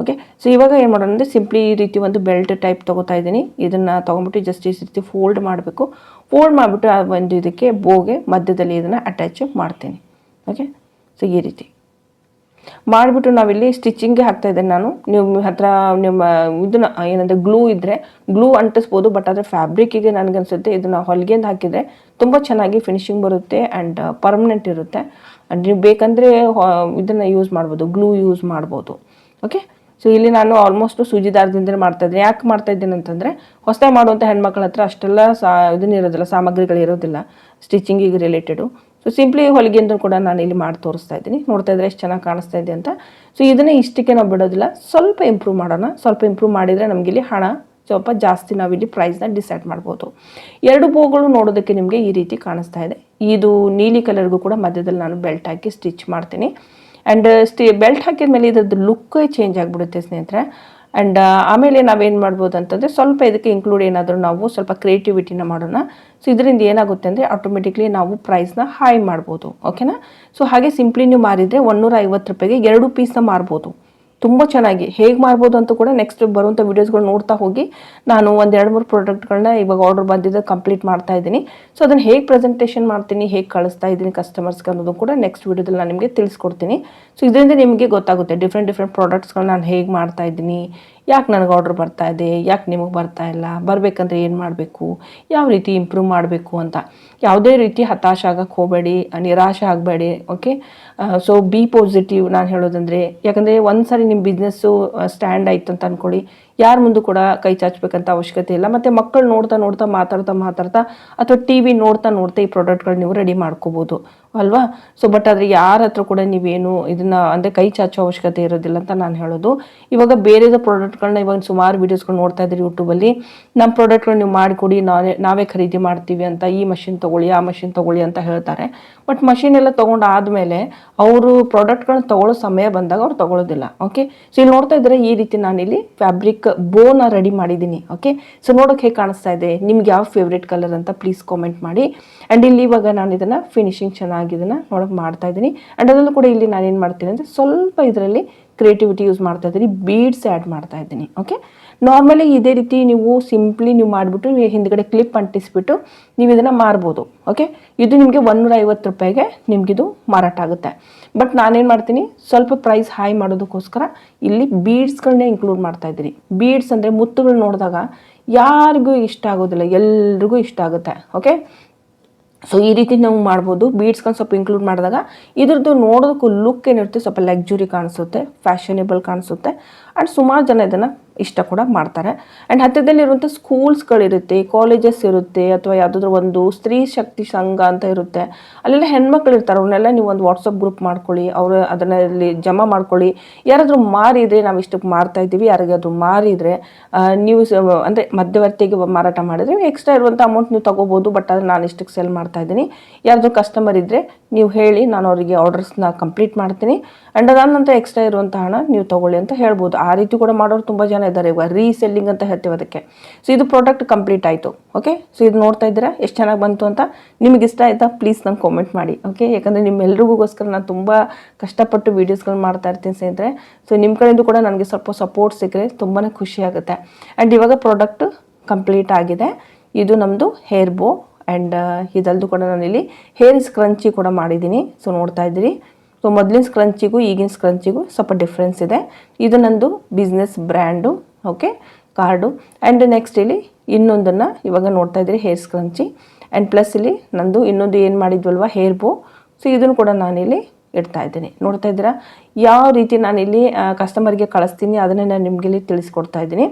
ಓಕೆ ಸೊ ಇವಾಗ ಏನು ಮಾಡೋಣ ಅಂದರೆ ಸಿಂಪ್ಲಿ ಈ ರೀತಿ ಒಂದು ಬೆಲ್ಟ್ ಟೈಪ್ ತೊಗೋತಾ ಇದ್ದೀನಿ. ಇದನ್ನು ತೊಗೊಂಬಿಟ್ಟು ಜಸ್ಟ್ ಈ ರೀತಿ ಫೋಲ್ಡ್ ಮಾಡಬೇಕು. ಫೋಲ್ಡ್ ಮಾಡಿಬಿಟ್ಟು ಆ ಒಂದು ಇದಕ್ಕೆ ಬೋಗೆ ಮಧ್ಯದಲ್ಲಿ ಇದನ್ನು ಅಟ್ಯಾಚ್ ಮಾಡ್ತೀನಿ. ಓಕೆ ಸೊ ಈ ರೀತಿ. ಮಾಡಿಬಿಟ್ಟು ನಾವಿಲ್ಲಿ ಸ್ಟಿಚಿಂಗ್ಗೆ ಹಾಕ್ತಾ ಇದ್ದೇನೆ ನಾನು. ನಿಮ್ಮ ಹತ್ರ, ನಿಮ್ಮ, ಇದನ್ನ, ಏನಂದರೆ ಗ್ಲೂ ಇದ್ದರೆ ಗ್ಲೂ ಅಂಟಿಸ್ಬೋದು ಬಟ್ ಆದರೆ ಫ್ಯಾಬ್ರಿಕ್ಕಿಗೆ ನನಗನ್ಸುತ್ತೆ ಇದನ್ನು ಹೊಲಿಗೆಯಿಂದ ಹಾಕಿದರೆ ತುಂಬ ಚೆನ್ನಾಗಿ ಫಿನಿಶಿಂಗ್ ಬರುತ್ತೆ ಆ್ಯಂಡ್ ಪರ್ಮನೆಂಟ್ ಇರುತ್ತೆ. ಆ್ಯಂಡ್ ನೀವು ಬೇಕಂದರೆ ಇದನ್ನು ಯೂಸ್ ಮಾಡ್ಬೋದು ಗ್ಲೂ ಯೂಸ್ ಮಾಡ್ಬೋದು. ಓಕೆ ಸೊ ಇಲ್ಲಿ ನಾನು ಆಲ್ಮೋಸ್ಟ್ ಸೂಜಿ ದಾರದಿಂದಲೇ ಮಾಡ್ತಾ ಇದ್ದೀನಿ. ಯಾಕೆ ಮಾಡ್ತಾ ಇದ್ದೀನಿ ಅಂತಂದರೆ, ಹೊಸದಾಗಿ ಮಾಡುವಂಥ ಹೆಣ್ಮಕ್ಳ ಹತ್ರ ಅಷ್ಟೆಲ್ಲ ಸಾ ಇದನ್ನ ಇರೋದಿಲ್ಲ, ಸಾಮಗ್ರಿಗಳು ಇರೋದಿಲ್ಲ ಸ್ಟಿಚಿಂಗಿಗೆ ರಿಲೇಟೆಡು ಸೊ ಸಿಂಪ್ಲಿ ಹೊಲಿಗೆಯಿಂದ ಕೂಡ ನಾನು ಇಲ್ಲಿ ಮಾಡಿ ತೋರಿಸ್ತಾ ಇದ್ದೀನಿ. ನೋಡ್ತಾ ಇದ್ರೆ ಎಷ್ಟು ಚೆನ್ನಾಗಿ ಕಾಣಿಸ್ತಾ ಇದೆ ಅಂತ. ಸೊ ಇದನ್ನೇ ಇಷ್ಟಕ್ಕೆ ನಾವು ಬಿಡೋದಿಲ್ಲ. ಸ್ವಲ್ಪ ಇಂಪ್ರೂವ್ ಮಾಡೋಣ. ಸ್ವಲ್ಪ ಇಂಪ್ರೂವ್ ಮಾಡಿದರೆ ನಮಗೆ ಇಲ್ಲಿ ಹಣ ಸ್ವಲ್ಪ ಜಾಸ್ತಿ ನಾವಿಲ್ಲಿ ಪ್ರೈಸ್ನ ಡಿಸೈಡ್ ಮಾಡ್ಬೋದು. ಎರಡು ಬೋಗಳು ನೋಡೋದಕ್ಕೆ ನಿಮಗೆ ಈ ರೀತಿ ಕಾಣಿಸ್ತಾ ಇದೆ. ಇದು ನೀಲಿ ಕಲರ್ಗೂ ಕೂಡ ಮಧ್ಯದಲ್ಲಿ ನಾನು ಬೆಲ್ಟ್ ಹಾಕಿ ಸ್ಟಿಚ್ ಮಾಡ್ತೀನಿ. ಆ್ಯಂಡ್ ಸ್ಟಿ ಬೆಲ್ಟ್ ಹಾಕಿದ ಮೇಲೆ ಇದ್ರದ್ದು ಲುಕ್ಕೇ ಚೇಂಜ್ ಆಗಿಬಿಡುತ್ತೆ ಸ್ನೇಹಿತರೆ. ಆ್ಯಂಡ್ ಆಮೇಲೆ ನಾವೇನು ಮಾಡ್ಬೋದು ಅಂತಂದರೆ ಸ್ವಲ್ಪ ಇದಕ್ಕೆ ಇನ್ಕ್ಲೂಡ್ ಏನಾದರೂ ನಾವು ಸ್ವಲ್ಪ ಕ್ರಿಯೇಟಿವಿಟಿನ ಮಾಡೋಣ. ಸೊ ಇದರಿಂದ ಏನಾಗುತ್ತೆ ಅಂದರೆ ಆಟೋಮೆಟಿಕ್ಲಿ ನಾವು ಪ್ರೈಸ್ನ ಹೈ ಮಾಡ್ಬೋದು. ಓಕೆನಾ ಸೊ ಹಾಗೆ ಸಿಂಪ್ಲಿ ನೀವು ಮಾರಿದರೆ ಒನ್ನೂರ ಐವತ್ತು ರೂಪಾಯಿಗೆ ಎರಡು ಪೀಸ್ನ ಮಾರ್ಬೋದು. ತುಂಬ ಚೆನ್ನಾಗಿ ಹೇಗೆ ಮಾಡ್ಬೋದು ಅಂತ ಕೂಡ ನೆಕ್ಸ್ಟ್ ಬರುವಂಥ ವೀಡಿಯೋಸ್ಗಳು ನೋಡ್ತಾ ಹೋಗಿ ನಾನು ಒಂದು ಎರಡು ಮೂರು ಪ್ರಾಡಕ್ಟ್ಗಳನ್ನ ಇವಾಗ ಆರ್ಡರ್ ಬಂದಿದ್ದು ಕಂಪ್ಲೀಟ್ ಮಾಡ್ತಾ ಇದ್ದೀನಿ. ಸೊ ಅದನ್ನು ಹೇಗೆ ಪ್ರೆಸೆಂಟೇಷನ್ ಮಾಡ್ತೀನಿ, ಹೇಗೆ ಕಳಿಸ್ತಾ ಇದ್ದೀನಿ ಕಸ್ಟಮರ್ಸ್ಗೆ ಅನ್ನೋದು ಕೂಡ ನೆಕ್ಸ್ಟ್ ವೀಡಿಯೋದಲ್ಲಿ ನಾನು ನಿಮಗೆ ತಿಳಿಸ್ಕೊಡ್ತೀನಿ. ಸೊ ಇದರಿಂದ ನಿಮಗೆ ಗೊತ್ತಾಗುತ್ತೆ ಡಿಫ್ರೆಂಟ್ ಡಿಫ್ರೆಂಟ್ ಪ್ರಾಡಕ್ಟ್ಸ್ಗಳನ್ನ ನಾನು ಹೇಗೆ ಮಾಡ್ತಾ ಇದ್ದೀನಿ ಯಾಕೆ ನನಗೆ ಆರ್ಡ್ರ್ ಬರ್ತಾ ಇದೆ? ಯಾಕೆ ನಿಮಗೆ ಬರ್ತಾ ಇಲ್ಲ? ಬರಬೇಕಂದ್ರೆ ಏನು ಮಾಡಬೇಕು? ಯಾವ ರೀತಿ ಇಂಪ್ರೂವ್ ಮಾಡಬೇಕು ಅಂತ. ಯಾವುದೇ ರೀತಿ ಹತಾಶ ಆಗಕ್ಕೆ ಹೋಗಬೇಡಿ, ನಿರಾಶೆ ಆಗಬೇಡಿ ಓಕೆ ಸೊ ಬಿ ಪಾಸಿಟಿವ್ ನಾನು ಹೇಳೋದಂದರೆ, ಯಾಕಂದರೆ ಒಂದು ಸಾರಿ ನಿಮ್ಮ ಬಿಸ್ನೆಸ್ಸು ಸ್ಟ್ಯಾಂಡ್ ಆಯ್ತು ಅಂತ ಅಂದ್ಕೊಳ್ಳಿ ಯಾರ ಮುಂದೆ ಕೂಡ ಕೈ ಚಾಚಬೇಕಂತ ಅವಶ್ಯಕತೆ ಇಲ್ಲ. ಮತ್ತು ಮಕ್ಕಳು ನೋಡ್ತಾ ನೋಡ್ತಾ ಮಾತಾಡ್ತಾ ಮಾತಾಡ್ತಾ ಅಥವಾ ಟಿ ವಿ ನೋಡ್ತಾ ನೋಡ್ತಾ ಈ ಪ್ರಾಡಕ್ಟ್ಗಳು ನೀವು ರೆಡಿ ಮಾಡ್ಕೋಬೋದು. ಅಲ್ವಾ? ಸೊ ಬಟ್ ಆದರೆ ಯಾರ ಹತ್ರ ಕೂಡ ನೀವೇನು ಇದನ್ನು ಅಂದರೆ ಕೈ ಚಾಚೋ ಅವಶ್ಯಕತೆ ಇರೋದಿಲ್ಲ ಅಂತ ನಾನು ಹೇಳೋದು. ಇವಾಗ ಬೇರೆದ ಪ್ರಾಡಕ್ಟ್ಗಳನ್ನ ಇವಾಗ ಸುಮಾರು ವೀಡಿಯೋಸ್ಗಳು ನೋಡ್ತಾ ಇದ್ದೀರಿ ಯೂಟ್ಯೂಬಲ್ಲಿ ನಮ್ಮ ಪ್ರಾಡಕ್ಟ್ಗಳು ನೀವು ಮಾಡಿಕೊಡಿ ನಾವೇ ನಾವೇ ಖರೀದಿ ಮಾಡ್ತೀವಿ ಅಂತ ಈ ಮಷಿನ್ ತೊಗೊಳ್ಳಿ, ಆ ಮಷಿನ್ ತೊಗೊಳ್ಳಿ ಅಂತ ಹೇಳ್ತಾರೆ. ಬಟ್ ಮಷಿನ್ ಎಲ್ಲ ತೊಗೊಂಡು ಆದಮೇಲೆ ಅವರು ಪ್ರಾಡಕ್ಟ್ಗಳನ್ನ ತೊಗೊಳ್ಳೋ ಸಮಯ ಬಂದಾಗ ಅವ್ರು ತೊಗೊಳ್ಳೋದಿಲ್ಲ ಓಕೆ ಸೊ ಇಲ್ಲಿ ನೋಡ್ತಾ ಇದ್ದರೆ ಈ ರೀತಿ ನಾನಿಲ್ಲಿ ಫ್ಯಾಬ್ರಿಕ್ ಬೋನ ರೆಡಿ ಮಾಡಿದ್ದೀನಿ ಓಕೆ ಸೊ ನೋಡೋಕೆ ಹೇಗೆ ಕಾಣಿಸ್ತಾ ಇದೆ? ನಿಮ್ಗೆ ಯಾವ ಫೇವ್ರೇಟ್ ಕಲರ್ ಅಂತ ಪ್ಲೀಸ್ ಕಾಮೆಂಟ್ ಮಾಡಿ. ಆ್ಯಂಡ್ ಇಲ್ಲಿ ಇವಾಗ ನಾನು ಇದನ್ನು ಫಿನಿಶಿಂಗ್ ಚೆನ್ನಾಗಿ ಇದನ್ನು ನೋಡೋಕೆ ಮಾಡ್ತಾ ಇದ್ದೀನಿ. ಆ್ಯಂಡ್ ಅದರಲ್ಲೂ ಕೂಡ ಇಲ್ಲಿ ನಾನು ಏನು ಮಾಡ್ತೀನಿ ಅಂದರೆ ಸ್ವಲ್ಪ ಇದರಲ್ಲಿ ಕ್ರಿಯೇಟಿವಿಟಿ ಯೂಸ್ ಮಾಡ್ತಾ ಇದ್ದೀನಿ. ಬೀಡ್ಸ್ ಆ್ಯಡ್ ಮಾಡ್ತಾ ಇದ್ದೀನಿ ಓಕೆ ನಾರ್ಮಲಿ ಇದೇ ರೀತಿ ನೀವು ಸಿಂಪ್ಲಿ ನೀವು ಮಾಡಿಬಿಟ್ಟು ನೀವು ಹಿಂದ್ಗಡೆ ಕ್ಲಿಪ್ ಅಂಟಿಸ್ಬಿಟ್ಟು ನೀವು ಇದನ್ನು ಮಾರ್ಬೋದು ಓಕೆ ಇದು ನಿಮಗೆ ಒಂದು ಐವತ್ತು ರೂಪಾಯಿಗೆ ನಿಮಗಿದು ಮಾರಾಟ ಆಗುತ್ತೆ. ಬಟ್ ನಾನೇನು ಮಾಡ್ತೀನಿ, ಸ್ವಲ್ಪ ಪ್ರೈಸ್ ಹೈ ಮಾಡೋದಕ್ಕೋಸ್ಕರ ಇಲ್ಲಿ ಬೀಡ್ಸ್ಗಳನ್ನೇ ಇನ್ಕ್ಲೂಡ್ ಮಾಡ್ತಾ ಇದ್ದೀನಿ. ಬೀಡ್ಸ್ ಅಂದರೆ ಮುತ್ತುಗಳು ನೋಡಿದಾಗ ಯಾರಿಗೂ ಇಷ್ಟ ಆಗೋದಿಲ್ಲ, ಎಲ್ರಿಗೂ ಇಷ್ಟ ಆಗುತ್ತೆ ಓಕೆ ಸೊ ಈ ರೀತಿ ನಾವು ಮಾಡ್ಬೋದು. ಬೀಡ್ಸ್ಕೊಂಡು ಸ್ವಲ್ಪ ಇನ್ಕ್ಲೂಡ್ ಮಾಡಿದಾಗ ಇದ್ರದ್ದು ನೋಡೋದಕ್ಕೂ ಲುಕ್ ಏನಿರುತ್ತೆ ಸ್ವಲ್ಪ ಲಕ್ಸುರಿ ಕಾಣಿಸುತ್ತೆ ಫ್ಯಾಷನೇಬಲ್ ಕಾಣಿಸುತ್ತೆ. ಆ್ಯಂಡ್ ಸುಮಾರು ಜನ ಇದನ್ನು ಇಷ್ಟ ಕೂಡ ಮಾಡ್ತಾರೆ. ಆ್ಯಂಡ್ ಹತ್ತಿರದಲ್ಲಿರುವಂಥ ಸ್ಕೂಲ್ಸ್ಗಳಿರುತ್ತೆ, ಕಾಲೇಜಸ್ ಇರುತ್ತೆ, ಅಥವಾ ಯಾವುದಾದ್ರೂ ಒಂದು ಸ್ತ್ರೀ ಶಕ್ತಿ ಸಂಘ ಅಂತ ಇರುತ್ತೆ, ಅಲ್ಲೆಲ್ಲ ಹೆಣ್ಮಕ್ಳು ಇರ್ತಾರೆ. ಅವ್ರನ್ನೆಲ್ಲ ನೀವು ಒಂದು ವಾಟ್ಸಪ್ ಗ್ರೂಪ್ ಮಾಡ್ಕೊಳ್ಳಿ, ಅವರು ಅದನ್ನಲ್ಲಿ ಜಮಾ ಮಾಡ್ಕೊಳ್ಳಿ. ಯಾರಾದರೂ ಮಾರಿದರೆ ನಾವು ಇಷ್ಟಕ್ಕೆ ಮಾರ್ತಾ ಇದ್ದೀವಿ, ಯಾರಿಗಾದ್ರೂ ಮಾರಿದರೆ ನೀವು ಅಂದರೆ ಮಧ್ಯವರ್ತಿಗೆ ಮಾರಾಟ ಮಾಡಿದರೆ ಎಕ್ಸ್ಟ್ರಾ ಇರುವಂಥ ಅಮೌಂಟ್ ನೀವು ತೊಗೋಬೋದು ಬಟ್ ಅದು ನಾನು ಇಷ್ಟಕ್ಕೆ ಸೆಲ್ ಮಾಡ್ತಾ ಇದ್ದೀನಿ. ಯಾರಾದರೂ ಕಸ್ಟಮರ್ ಇದ್ದರೆ ನೀವು ಹೇಳಿ, ನಾನು ಅವರಿಗೆ ಆರ್ಡರ್ಸ್ನ ಕಂಪ್ಲೀಟ್ ಮಾಡ್ತೀನಿ. ಆ್ಯಂಡ್ ಅದಾದ ನಂತರ ಎಕ್ಸ್ಟ್ರಾ ಇರುವಂಥ ಹಣ ನೀವು ತೊಗೊಳ್ಳಿ ಅಂತ ಹೇಳ್ಬೋದು. ಆ ರೀತಿ ಕೂಡ ಮಾಡೋರು ತುಂಬ ಜನ ಇದ್ದಾರೆ. ಇವಾಗ ರೀಸೆಲ್ಲಿಂಗ್ ಅಂತ ಹೇಳ್ತೀವಿ ಅದಕ್ಕೆ. ಸೊ ಇದು ಪ್ರಾಡಕ್ಟ್ ಕಂಪ್ಲೀಟ್ ಆಯಿತು. ಓಕೆ ಸೊ ಇದು ನೋಡ್ತಾ ಇದ್ದೀರಾ? ಎಷ್ಟು ಚೆನ್ನಾಗಿ ಬಂತು ಅಂತ? ನಿಮಗೆ ಇಷ್ಟ ಆಯಿತಾ? ಪ್ಲೀಸ್ ನಂಗೆ ಕಾಮೆಂಟ್ ಮಾಡಿ. ಓಕೆ ಯಾಕಂದರೆ ನಿಮ್ಮೆಲ್ರಿಗೋಸ್ಕರ ನಾನು ತುಂಬ ಕಷ್ಟಪಟ್ಟು ವೀಡಿಯೋಸ್ಗಳು ಮಾಡ್ತಾ ಇರ್ತೀನಿ ಸ್ನೇಹಿತರೆ. ಸೊ ನಿಮ್ಮ ಕಡೆಯಿಂದ ಕೂಡ ನನಗೆ ಸ್ವಲ್ಪ ಸಪೋರ್ಟ್ ಸಿಕ್ಕರೆ ತುಂಬಾ ಖುಷಿ ಆಗುತ್ತೆ. ಆ್ಯಂಡ್ ಇವಾಗ ಪ್ರಾಡಕ್ಟ್ ಕಂಪ್ಲೀಟ್ ಆಗಿದೆ. ಇದು ನಮ್ಮದು ಹೇರ್ ಬೋ ಆ್ಯಂಡ್ ಇದಲ್ದು ಕೂಡ ನಾನಿಲ್ಲಿ ಹೇರ್ ಸ್ಕ್ರಂಚಿ ಕೂಡ ಮಾಡಿದ್ದೀನಿ. ಸೊ ನೋಡ್ತಾ ಇದ್ದೀರಿ. ಸೊ ಮೊದಲಿನ ಸ್ಕ್ರಂಚಿಗೂ ಈಗಿನ ಸ್ಕ್ರಂಚಿಗೂ ಸ್ವಲ್ಪ ಡಿಫ್ರೆನ್ಸ್ ಇದೆ. ಇದು ನಂದು business brand okay card and next ಇಲ್ಲಿ ಇನ್ನೊಂದನ್ನು ಇವಾಗ ನೋಡ್ತಾ ಇದ್ದೀರಿ ಹೇರ್ ಸ್ಕ್ರಂಚಿ ಆ್ಯಂಡ್ ಪ್ಲಸ್ ಇಲ್ಲಿ ನಂದು ಇನ್ನೊಂದು ಏನು ಮಾಡಿದ್ವಲ್ವ ಹೇರ್ ಬೋ ಸೊ ಇದನ್ನು ಕೂಡ ನಾನಿಲ್ಲಿ ಇಡ್ತಾ ಇದ್ದೀನಿ. ನೋಡ್ತಾ ಇದ್ದೀರಾ? ಯಾವ ರೀತಿ ನಾನಿಲ್ಲಿ ಕಸ್ಟಮರ್ಗೆ ಕಳಿಸ್ತೀನಿ, ಅದನ್ನೇ ನಾನು ನಿಮಗೆ ಇಲ್ಲಿ ತಿಳಿಸ್ಕೊಡ್ತಾ ಇದ್ದೀನಿ.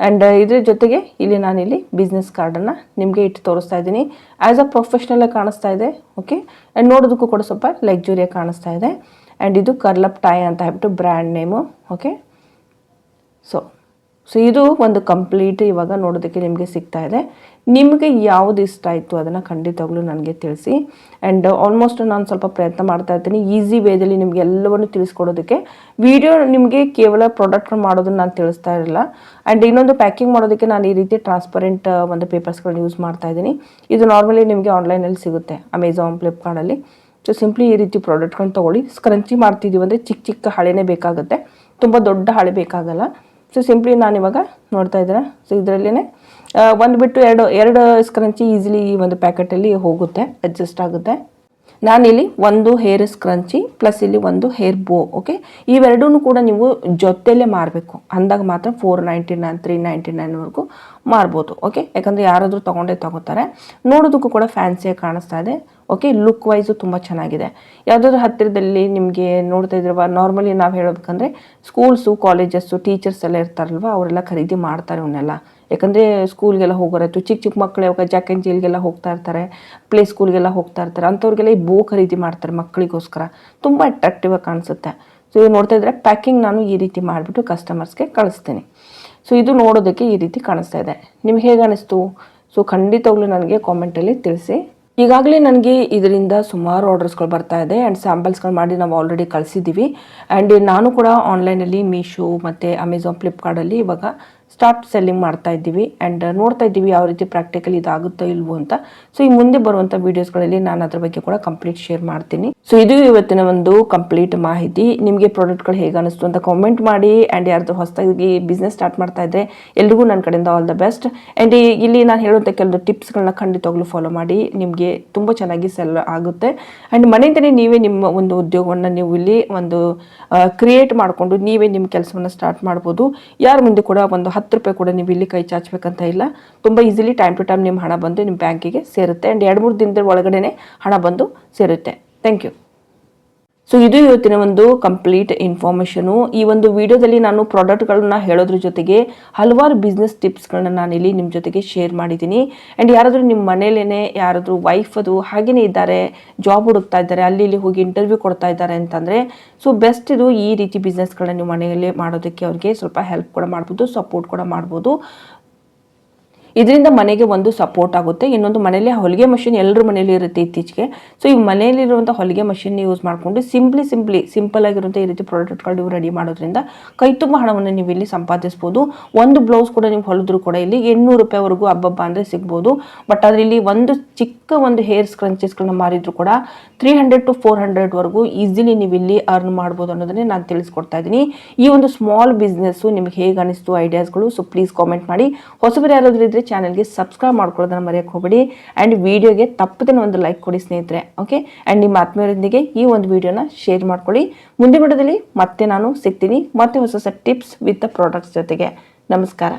ಆ್ಯಂಡ್ ಇದ್ರ ಜೊತೆಗೆ ಇಲ್ಲಿ ನಾನಿಲ್ಲಿ ಬಿಸ್ನೆಸ್ ಕಾರ್ಡನ್ನು ನಿಮಗೆ ಇಟ್ಟು ತೋರಿಸ್ತಾ ಇದ್ದೀನಿ. ಆ್ಯಸ್ ಅ ಪ್ರೊಫೆಷ್ನಲ್ಲೇ ಕಾಣಿಸ್ತಾ ಇದೆ ಓಕೆ ಆ್ಯಂಡ್ ನೋಡೋದಕ್ಕೂ ಕೂಡ ಸ್ವಲ್ಪ ಲಕ್ಸುರಿಯಾಗಿ ಕಾಣಿಸ್ತಾ ಇದೆ. ಆ್ಯಂಡ್ ಇದು ಕರ್ಲಪ್ ಟಾಯ್ ಅಂತ ಹೇಳ್ಬಿಟ್ಟು brand name okay so so ಇದು ಒಂದು ಕಂಪ್ಲೀಟ್ ಇವಾಗ ನೋಡೋದಕ್ಕೆ ನಿಮಗೆ ಸಿಗ್ತಾ ಇದೆ. ನಿಮಗೆ ಯಾವುದು ಇಷ್ಟ ಆಯಿತು ಅದನ್ನು ಖಂಡಿತವಾಗ್ಲೂ ನನಗೆ ತಿಳಿಸಿ. ಆ್ಯಂಡ್ ಆಲ್ಮೋಸ್ಟ್ ನಾನು ಸ್ವಲ್ಪ ಪ್ರಯತ್ನ ಮಾಡ್ತಾ ಇರ್ತೀನಿ. ಈಸಿ ವೇದಲ್ಲಿ ನಿಮಗೆ ಎಲ್ಲವನ್ನು ತಿಳಿಸ್ಕೊಡೋದಕ್ಕೆ. ವಿಡಿಯೋ ನಿಮಗೆ ಕೇವಲ ಪ್ರಾಡಕ್ಟ್ ಮಾಡೋದನ್ನು ನಾನು ತಿಳಿಸ್ತಾ ಇರಲಿಲ್ಲ ಆ್ಯಂಡ್ ಇನ್ನೊಂದು ಪ್ಯಾಕಿಂಗ್ ಮಾಡೋದಕ್ಕೆ ನಾನು ಈ ರೀತಿ ಟ್ರಾನ್ಸ್ಪರೆಂಟ್ ಒಂದು ಪೇಪರ್ಸ್ಗಳನ್ನ ಯೂಸ್ ಮಾಡ್ತಾ ಇದ್ದೀನಿ. ಇದು ನಾರ್ಮಲಿ ನಿಮಗೆ ಆನ್ಲೈನಲ್ಲಿ ಸಿಗುತ್ತೆ. ಅಮೆಝಾನ್ ಫ್ಲಿಪ್ಕಾರ್ಟಲ್ಲಿ ಸೊ ಸಿಂಪ್ಲಿ ಈ ರೀತಿ ಪ್ರಾಡಕ್ಟ್ಗಳನ್ನ ತೊಗೊಳ್ಳಿ. ಸ್ಕ್ರಂಚಿ ಮಾಡ್ತಿದ್ದೀವಿ ಅಂದರೆ ಚಿಕ್ಕ ಚಿಕ್ಕ ಹಳೆನೇ ಬೇಕಾಗುತ್ತೆ. ತುಂಬ ದೊಡ್ಡ ಹಳೆ ಬೇಕಾಗಲ್ಲ. ಸೊ ಸಿಂಪ್ಲಿ ನಾನಿವಾಗ ನೋಡ್ತಾ ಇದ್ದೀರಾ ಸೊ ಇದರಲ್ಲೇ ಒಂದು ಬಿಟ್ಟು ಎರಡು ಎರಡು ಸ್ಕ್ರಂಚಿ ಈಸಿಲಿ ಈ ಒಂದು ಪ್ಯಾಕೆಟಲ್ಲಿ ಹೋಗುತ್ತೆ ಅಡ್ಜಸ್ಟ್ ಆಗುತ್ತೆ. ನಾನಿಲ್ಲಿ ಒಂದು ಹೇರ್ ಸ್ಕ್ರಂಚಿ ಪ್ಲಸ್ ಇಲ್ಲಿ ಒಂದು ಹೇರ್ ಬೋ ಓಕೆ ಇವೆರಡೂ ಕೂಡ ನೀವು ಜೊತೆಯಲ್ಲೇ ಮಾರಬೇಕು. ಅಂದಾಗ ಮಾತ್ರ four ninety nine three ninety ನೈನ್ವರೆಗೂ ಮಾರ್ಬೋದು ಓಕೆ ಯಾಕಂದರೆ ಯಾರಾದರೂ ತೊಗೊಂಡೇ ತೊಗೋತಾರೆ. ನೋಡೋದಕ್ಕೂ ಕೂಡ ಫ್ಯಾನ್ಸಿಯಾಗಿ ಕಾಣಿಸ್ತಾ ಇದೆ ಓಕೆ ಲುಕ್ ವೈಸು ತುಂಬ ಚೆನ್ನಾಗಿದೆ. ಯಾವುದಾದ್ರೂ ಹತ್ತಿರದಲ್ಲಿ ನಿಮಗೆ ನೋಡ್ತಾ ಇದ್ರವ ನಾರ್ಮಲಿ ನಾವು ಹೇಳಬೇಕಂದ್ರೆ ಸ್ಕೂಲ್ಸು ಕಾಲೇಜಸ್ಸು ಟೀಚರ್ಸ್ ಎಲ್ಲ ಇರ್ತಾರಲ್ವ, ಅವರೆಲ್ಲ ಖರೀದಿ ಮಾಡ್ತಾರೆ ಅವನ್ನೆಲ್ಲ ಯಾಕಂದರೆ ಸ್ಕೂಲ್ಗೆಲ್ಲ ಹೋಗೋರಾಯ್ತು ಚಿಕ್ಕ ಚಿಕ್ಕ ಮಕ್ಕಳು ಯಾವಾಗ ಜಾಕ್ ಆ್ಯಂಡ್ ಜೀಲ್ಗೆಲ್ಲ ಹೋಗ್ತಾ ಇರ್ತಾರೆ ಪ್ಲೇ ಸ್ಕೂಲ್ಗೆಲ್ಲ ಹೋಗ್ತಾ ಇರ್ತಾರೆ, ಅಂಥವ್ರಿಗೆಲ್ಲ ಈ ಬೋ ಖರೀದಿ ಮಾಡ್ತಾರೆ ಮಕ್ಕಳಿಗೋಸ್ಕರ. ತುಂಬ ಅಟ್ರಾಕ್ಟಿವ್ ಆಗಿ ಕಾಣಿಸುತ್ತೆ. ಸೊ ಇದು ನೋಡ್ತಾ ಇದ್ರೆ ಪ್ಯಾಕಿಂಗ್ ನಾನು ಈ ರೀತಿ ಮಾಡಿಬಿಟ್ಟು ಕಸ್ಟಮರ್ಸ್ಗೆ ಕಳಿಸ್ತೀನಿ. ಸೊ ಇದು ನೋಡೋದಕ್ಕೆ ಈ ರೀತಿ ಕಾಣಿಸ್ತಾ ಇದೆ. ನಿಮ್ಗೆ ಹೇಗೆ ಅನಿಸ್ತು? ಸೊ ಖಂಡಿತವಾಗ್ಲೂ ನನಗೆ ಕಾಮೆಂಟಲ್ಲಿ ತಿಳಿಸಿ. ಈಗಾಗಲೇ ನನಗೆ ಇದರಿಂದ ಸುಮಾರು ಆರ್ಡರ್ಸ್ಗಳು ಬರ್ತಾ ಇದೆ ಆ್ಯಂಡ್ ಸ್ಯಾಂಪಲ್ಸ್ಗಳು ಮಾಡಿ ನಾವು ಆಲ್ರೆಡಿ ಕಳಿಸಿದ್ದೀವಿ ಆ್ಯಂಡ್ ನಾನು ಕೂಡ ಆನ್ಲೈನಲ್ಲಿ ಮೀಶೋ ಮತ್ತು ಅಮೆಝಾನ್ ಫ್ಲಿಪ್ಕಾರ್ಟಲ್ಲಿ ಇವಾಗ ಸ್ಟಾರ್ಟ್ ಸೆಲ್ಲಿಂಗ್ ಮಾಡ್ತಾ ಇದ್ದೀವಿ ಆ್ಯಂಡ್ ನೋಡ್ತಾ ಇದ್ದೀವಿ ಯಾವ ರೀತಿ ಪ್ರಾಕ್ಟಿಕಲ್ ಇದಾಗುತ್ತೋ ಇಲ್ವೋ ಅಂತ. ಸೊ ಈ ಮುಂದೆ ಬರುವಂಥ ವೀಡಿಯೋಸ್ಗಳಲ್ಲಿ ನಾನು ಅದ್ರ ಬಗ್ಗೆ ಕೂಡ ಕಂಪ್ಲೀಟ್ ಶೇರ್ ಮಾಡ್ತೀನಿ. ಸೊ ಇದು ಇವತ್ತಿನ ಒಂದು ಕಂಪ್ಲೀಟ್ ಮಾಹಿತಿ. ನಿಮಗೆ ಪ್ರಾಡಕ್ಟ್ಗಳು ಹೇಗೆ ಅನಿಸ್ತು ಅಂತ ಕಾಮೆಂಟ್ ಮಾಡಿ ಆ್ಯಂಡ್ ಯಾರ್ದು ಹೊಸದಾಗಿ ಬಿಸ್ನೆಸ್ ಸ್ಟಾರ್ಟ್ ಮಾಡ್ತಾ ಇದ್ದರೆ ಎಲ್ರಿಗೂ ನನ್ನ ಕಡೆಯಿಂದ ಆಲ್ ದ ಬೆಸ್ಟ್ ಆ್ಯಂಡ್ ಇಲ್ಲಿ ನಾನು ಹೇಳುವಂಥ ಕೆಲವು ಟಿಪ್ಸ್ಗಳನ್ನ ಖಂಡಿತವಾಗ್ಲೂ ಫಾಲೋ ಮಾಡಿ ನಿಮಗೆ ತುಂಬ ಚೆನ್ನಾಗಿ ಸೆಲ್ ಆಗುತ್ತೆ. ಆ್ಯಂಡ್ ಮನೆಯಿಂದಲೇ ನೀವೇ ನಿಮ್ಮ ಒಂದು ಉದ್ಯೋಗವನ್ನು ನೀವು ಇಲ್ಲಿ ಒಂದು ಕ್ರಿಯೇಟ್ ಮಾಡಿಕೊಂಡು ನೀವೇ ನಿಮ್ಮ ಕೆಲಸವನ್ನು ಸ್ಟಾರ್ಟ್ ಮಾಡ್ಬೋದು. ಯಾರ ಮುಂದೆ ಕೂಡ ಒಂದು ಹತ್ತು ರೂಪಾಯಿ ಕೂಡ ನೀವು ಇಲ್ಲಿ ಕೈ ಚಾಚಬೇಕಂತ ಇಲ್ಲ. ತುಂಬ ಈಸಿಲಿ ಟೈಮ್ ಟು ಟೈಮ್ ನಿಮ್ಮ ಹಣ ಬಂದು ನಿಮ್ಮ ಬ್ಯಾಂಕಿಗೆ ಸೇರುತ್ತೆ. ಆ್ಯಂಡ್ ಎರಡು ಮೂರು ದಿನದ ಒಳಗಡೆ ಹಣ ಬಂದು ಸೇರುತ್ತೆ. ಥ್ಯಾಂಕ್ ಯು ಸೊ ಇದು ಇವತ್ತಿನ ಒಂದು ಕಂಪ್ಲೀಟ್ ಇನ್ಫಾರ್ಮೇಷನು ಈ ಒಂದು ವಿಡಿಯೋದಲ್ಲಿ ನಾನು ಪ್ರಾಡಕ್ಟ್ಗಳನ್ನ ಹೇಳೋದ್ರ ಜೊತೆಗೆ ಹಲವಾರು ಬಿಸ್ನೆಸ್ ಟಿಪ್ಸ್ಗಳನ್ನ ನಾನು ಇಲ್ಲಿ ನಿಮ್ಮ ಜೊತೆಗೆ ಶೇರ್ ಮಾಡಿದ್ದೀನಿ. ಆ್ಯಂಡ್ ಯಾರಾದರೂ ನಿಮ್ಮ ಮನೇಲೇ ಯಾರಾದರೂ ವೈಫ್ ಅದು ಹಾಗೇನೇ ಇದ್ದಾರೆ ಜಾಬ್ ಹುಡುಕ್ತಾ ಇದ್ದಾರೆ, ಅಲ್ಲಿ ಇಲ್ಲಿ ಹೋಗಿ ಇಂಟರ್ವ್ಯೂ ಕೊಡ್ತಾ ಇದ್ದಾರೆ ಅಂತಂದರೆ ಸೊ ಬೆಸ್ಟ್ ಇದು ಈ ರೀತಿ ಬಿಸ್ನೆಸ್ಗಳನ್ನ ನೀವು ಮನೆಯಲ್ಲೇ ಮಾಡೋದಕ್ಕೆ ಅವ್ರಿಗೆ ಸ್ವಲ್ಪ ಹೆಲ್ಪ್ ಕೂಡ ಮಾಡ್ಬೋದು ಸಪೋರ್ಟ್ ಕೂಡ ಮಾಡ್ಬೋದು. ಇದರಿಂದ ಮನೆಗೆ ಒಂದು ಸಪೋರ್ಟ್ ಆಗುತ್ತೆ. ಇನ್ನೊಂದು ಮನೆಯಲ್ಲಿ ಹೊಲಿಗೆ ಮಷಿನ್ ಎಲ್ಲರ ಮನೆಯಲ್ಲಿ ಇರುತ್ತೆ ಇತ್ತೀಚೆಗೆ. ಸೊ ಈ ಮನೆಯಲ್ಲಿರುವಂಥ ಹೊಲಿಗೆ ಮಷಿನ್ ಯೂಸ್ ಮಾಡಿಕೊಂಡು ಸಿಂಪ್ಲಿ ಸಿಂಪ್ಲಿ ಸಿಂಪಲ್ ಆಗಿರುವಂಥ ಈ ರೀತಿ ಪ್ರಾಡಕ್ಟ್ಗಳು ನೀವು ರೆಡಿ ಮಾಡೋದ್ರಿಂದ ಕೈ ತುಂಬ ಹಣವನ್ನು ನೀವು ಇಲ್ಲಿ ಸಂಪಾದಿಸ್ಬೋದು. ಒಂದು ಬ್ಲೌಸ್ ಕೂಡ ನೀವು ಹೊಲಿದ್ರು ಕೂಡ ಇಲ್ಲಿ ಎಂಟುನೂರು ರೂಪಾಯಿವರೆಗೂ ಹಬ್ಬಬ್ಬ ಅಂದರೆ ಸಿಗ್ಬೋದು. ಬಟ್ ಆದರೆ ಇಲ್ಲಿ ಒಂದು ಚಿಕ್ಕ ಒಂದು ಹೇರ್ ಸ್ಕ್ರಂಚಸ್ಗಳನ್ನ ಮಾರಿದ್ರು ಕೂಡ ತ್ರೀ ಹಂಡ್ರೆಡ್ ಟು ಫೋರ್ ಹಂಡ್ರೆಡ್ವರೆಗೂ ಈಸಿಲಿ ನೀವು ಇಲ್ಲಿ ಅರ್ನ್ ಮಾಡ್ಬೋದು ಅನ್ನೋದನ್ನೇ ನಾನು ತಿಳಿಸ್ಕೊಡ್ತಾ ಇದ್ದೀನಿ. ಈ ಒಂದು ಸ್ಮಾಲ್ ಬಿಸ್ನೆಸ್ಸು ನಿಮ್ಗೆ ಹೇಗೆ ಅನಿಸ್ತು ಐಡಿಯಾಸ್ಗಳು ಸೊ ಪ್ಲೀಸ್ ಕಾಮೆಂಟ್ ಮಾಡಿ. ಹೊಸಬರು ಯಾರಾದರೂ ಇದ್ದರೆ ಚಾನಲ್ಗೆ ಸಬ್ಸ್ಕ್ರೈಬ್ ಮಾಡ್ಕೊಳ್ಳೋದನ್ನ ಮರೆಯೋಕ್ಕೆ ಹೋಗಬೇಡಿ. ಆ್ಯಂಡ್ ವಿಡಿಯೋಗೆ ತಪ್ಪದೇ ಒಂದು ಲೈಕ್ ಕೊಡಿ ಸ್ನೇಹಿತರೆ ಓಕೆ ಆ್ಯಂಡ್ ನಿಮ್ಮ ಆತ್ಮೀಯರೊಂದಿಗೆ ಈ ಒಂದು ವಿಡಿಯೋನ ಶೇರ್ ಮಾಡ್ಕೊಳ್ಳಿ. ಮುಂದಿನ ವಿಡಿಯೋದಲ್ಲಿ ಮತ್ತೆ ನಾನು ಸಿಗ್ತೀನಿ. ಮತ್ತೆ ಹೊಸ ಹೊಸ ಟಿಪ್ಸ್ ವಿತ್ ದ ಪ್ರಾಡಕ್ಟ್ಸ್ ಜೊತೆಗೆ. ನಮಸ್ಕಾರ.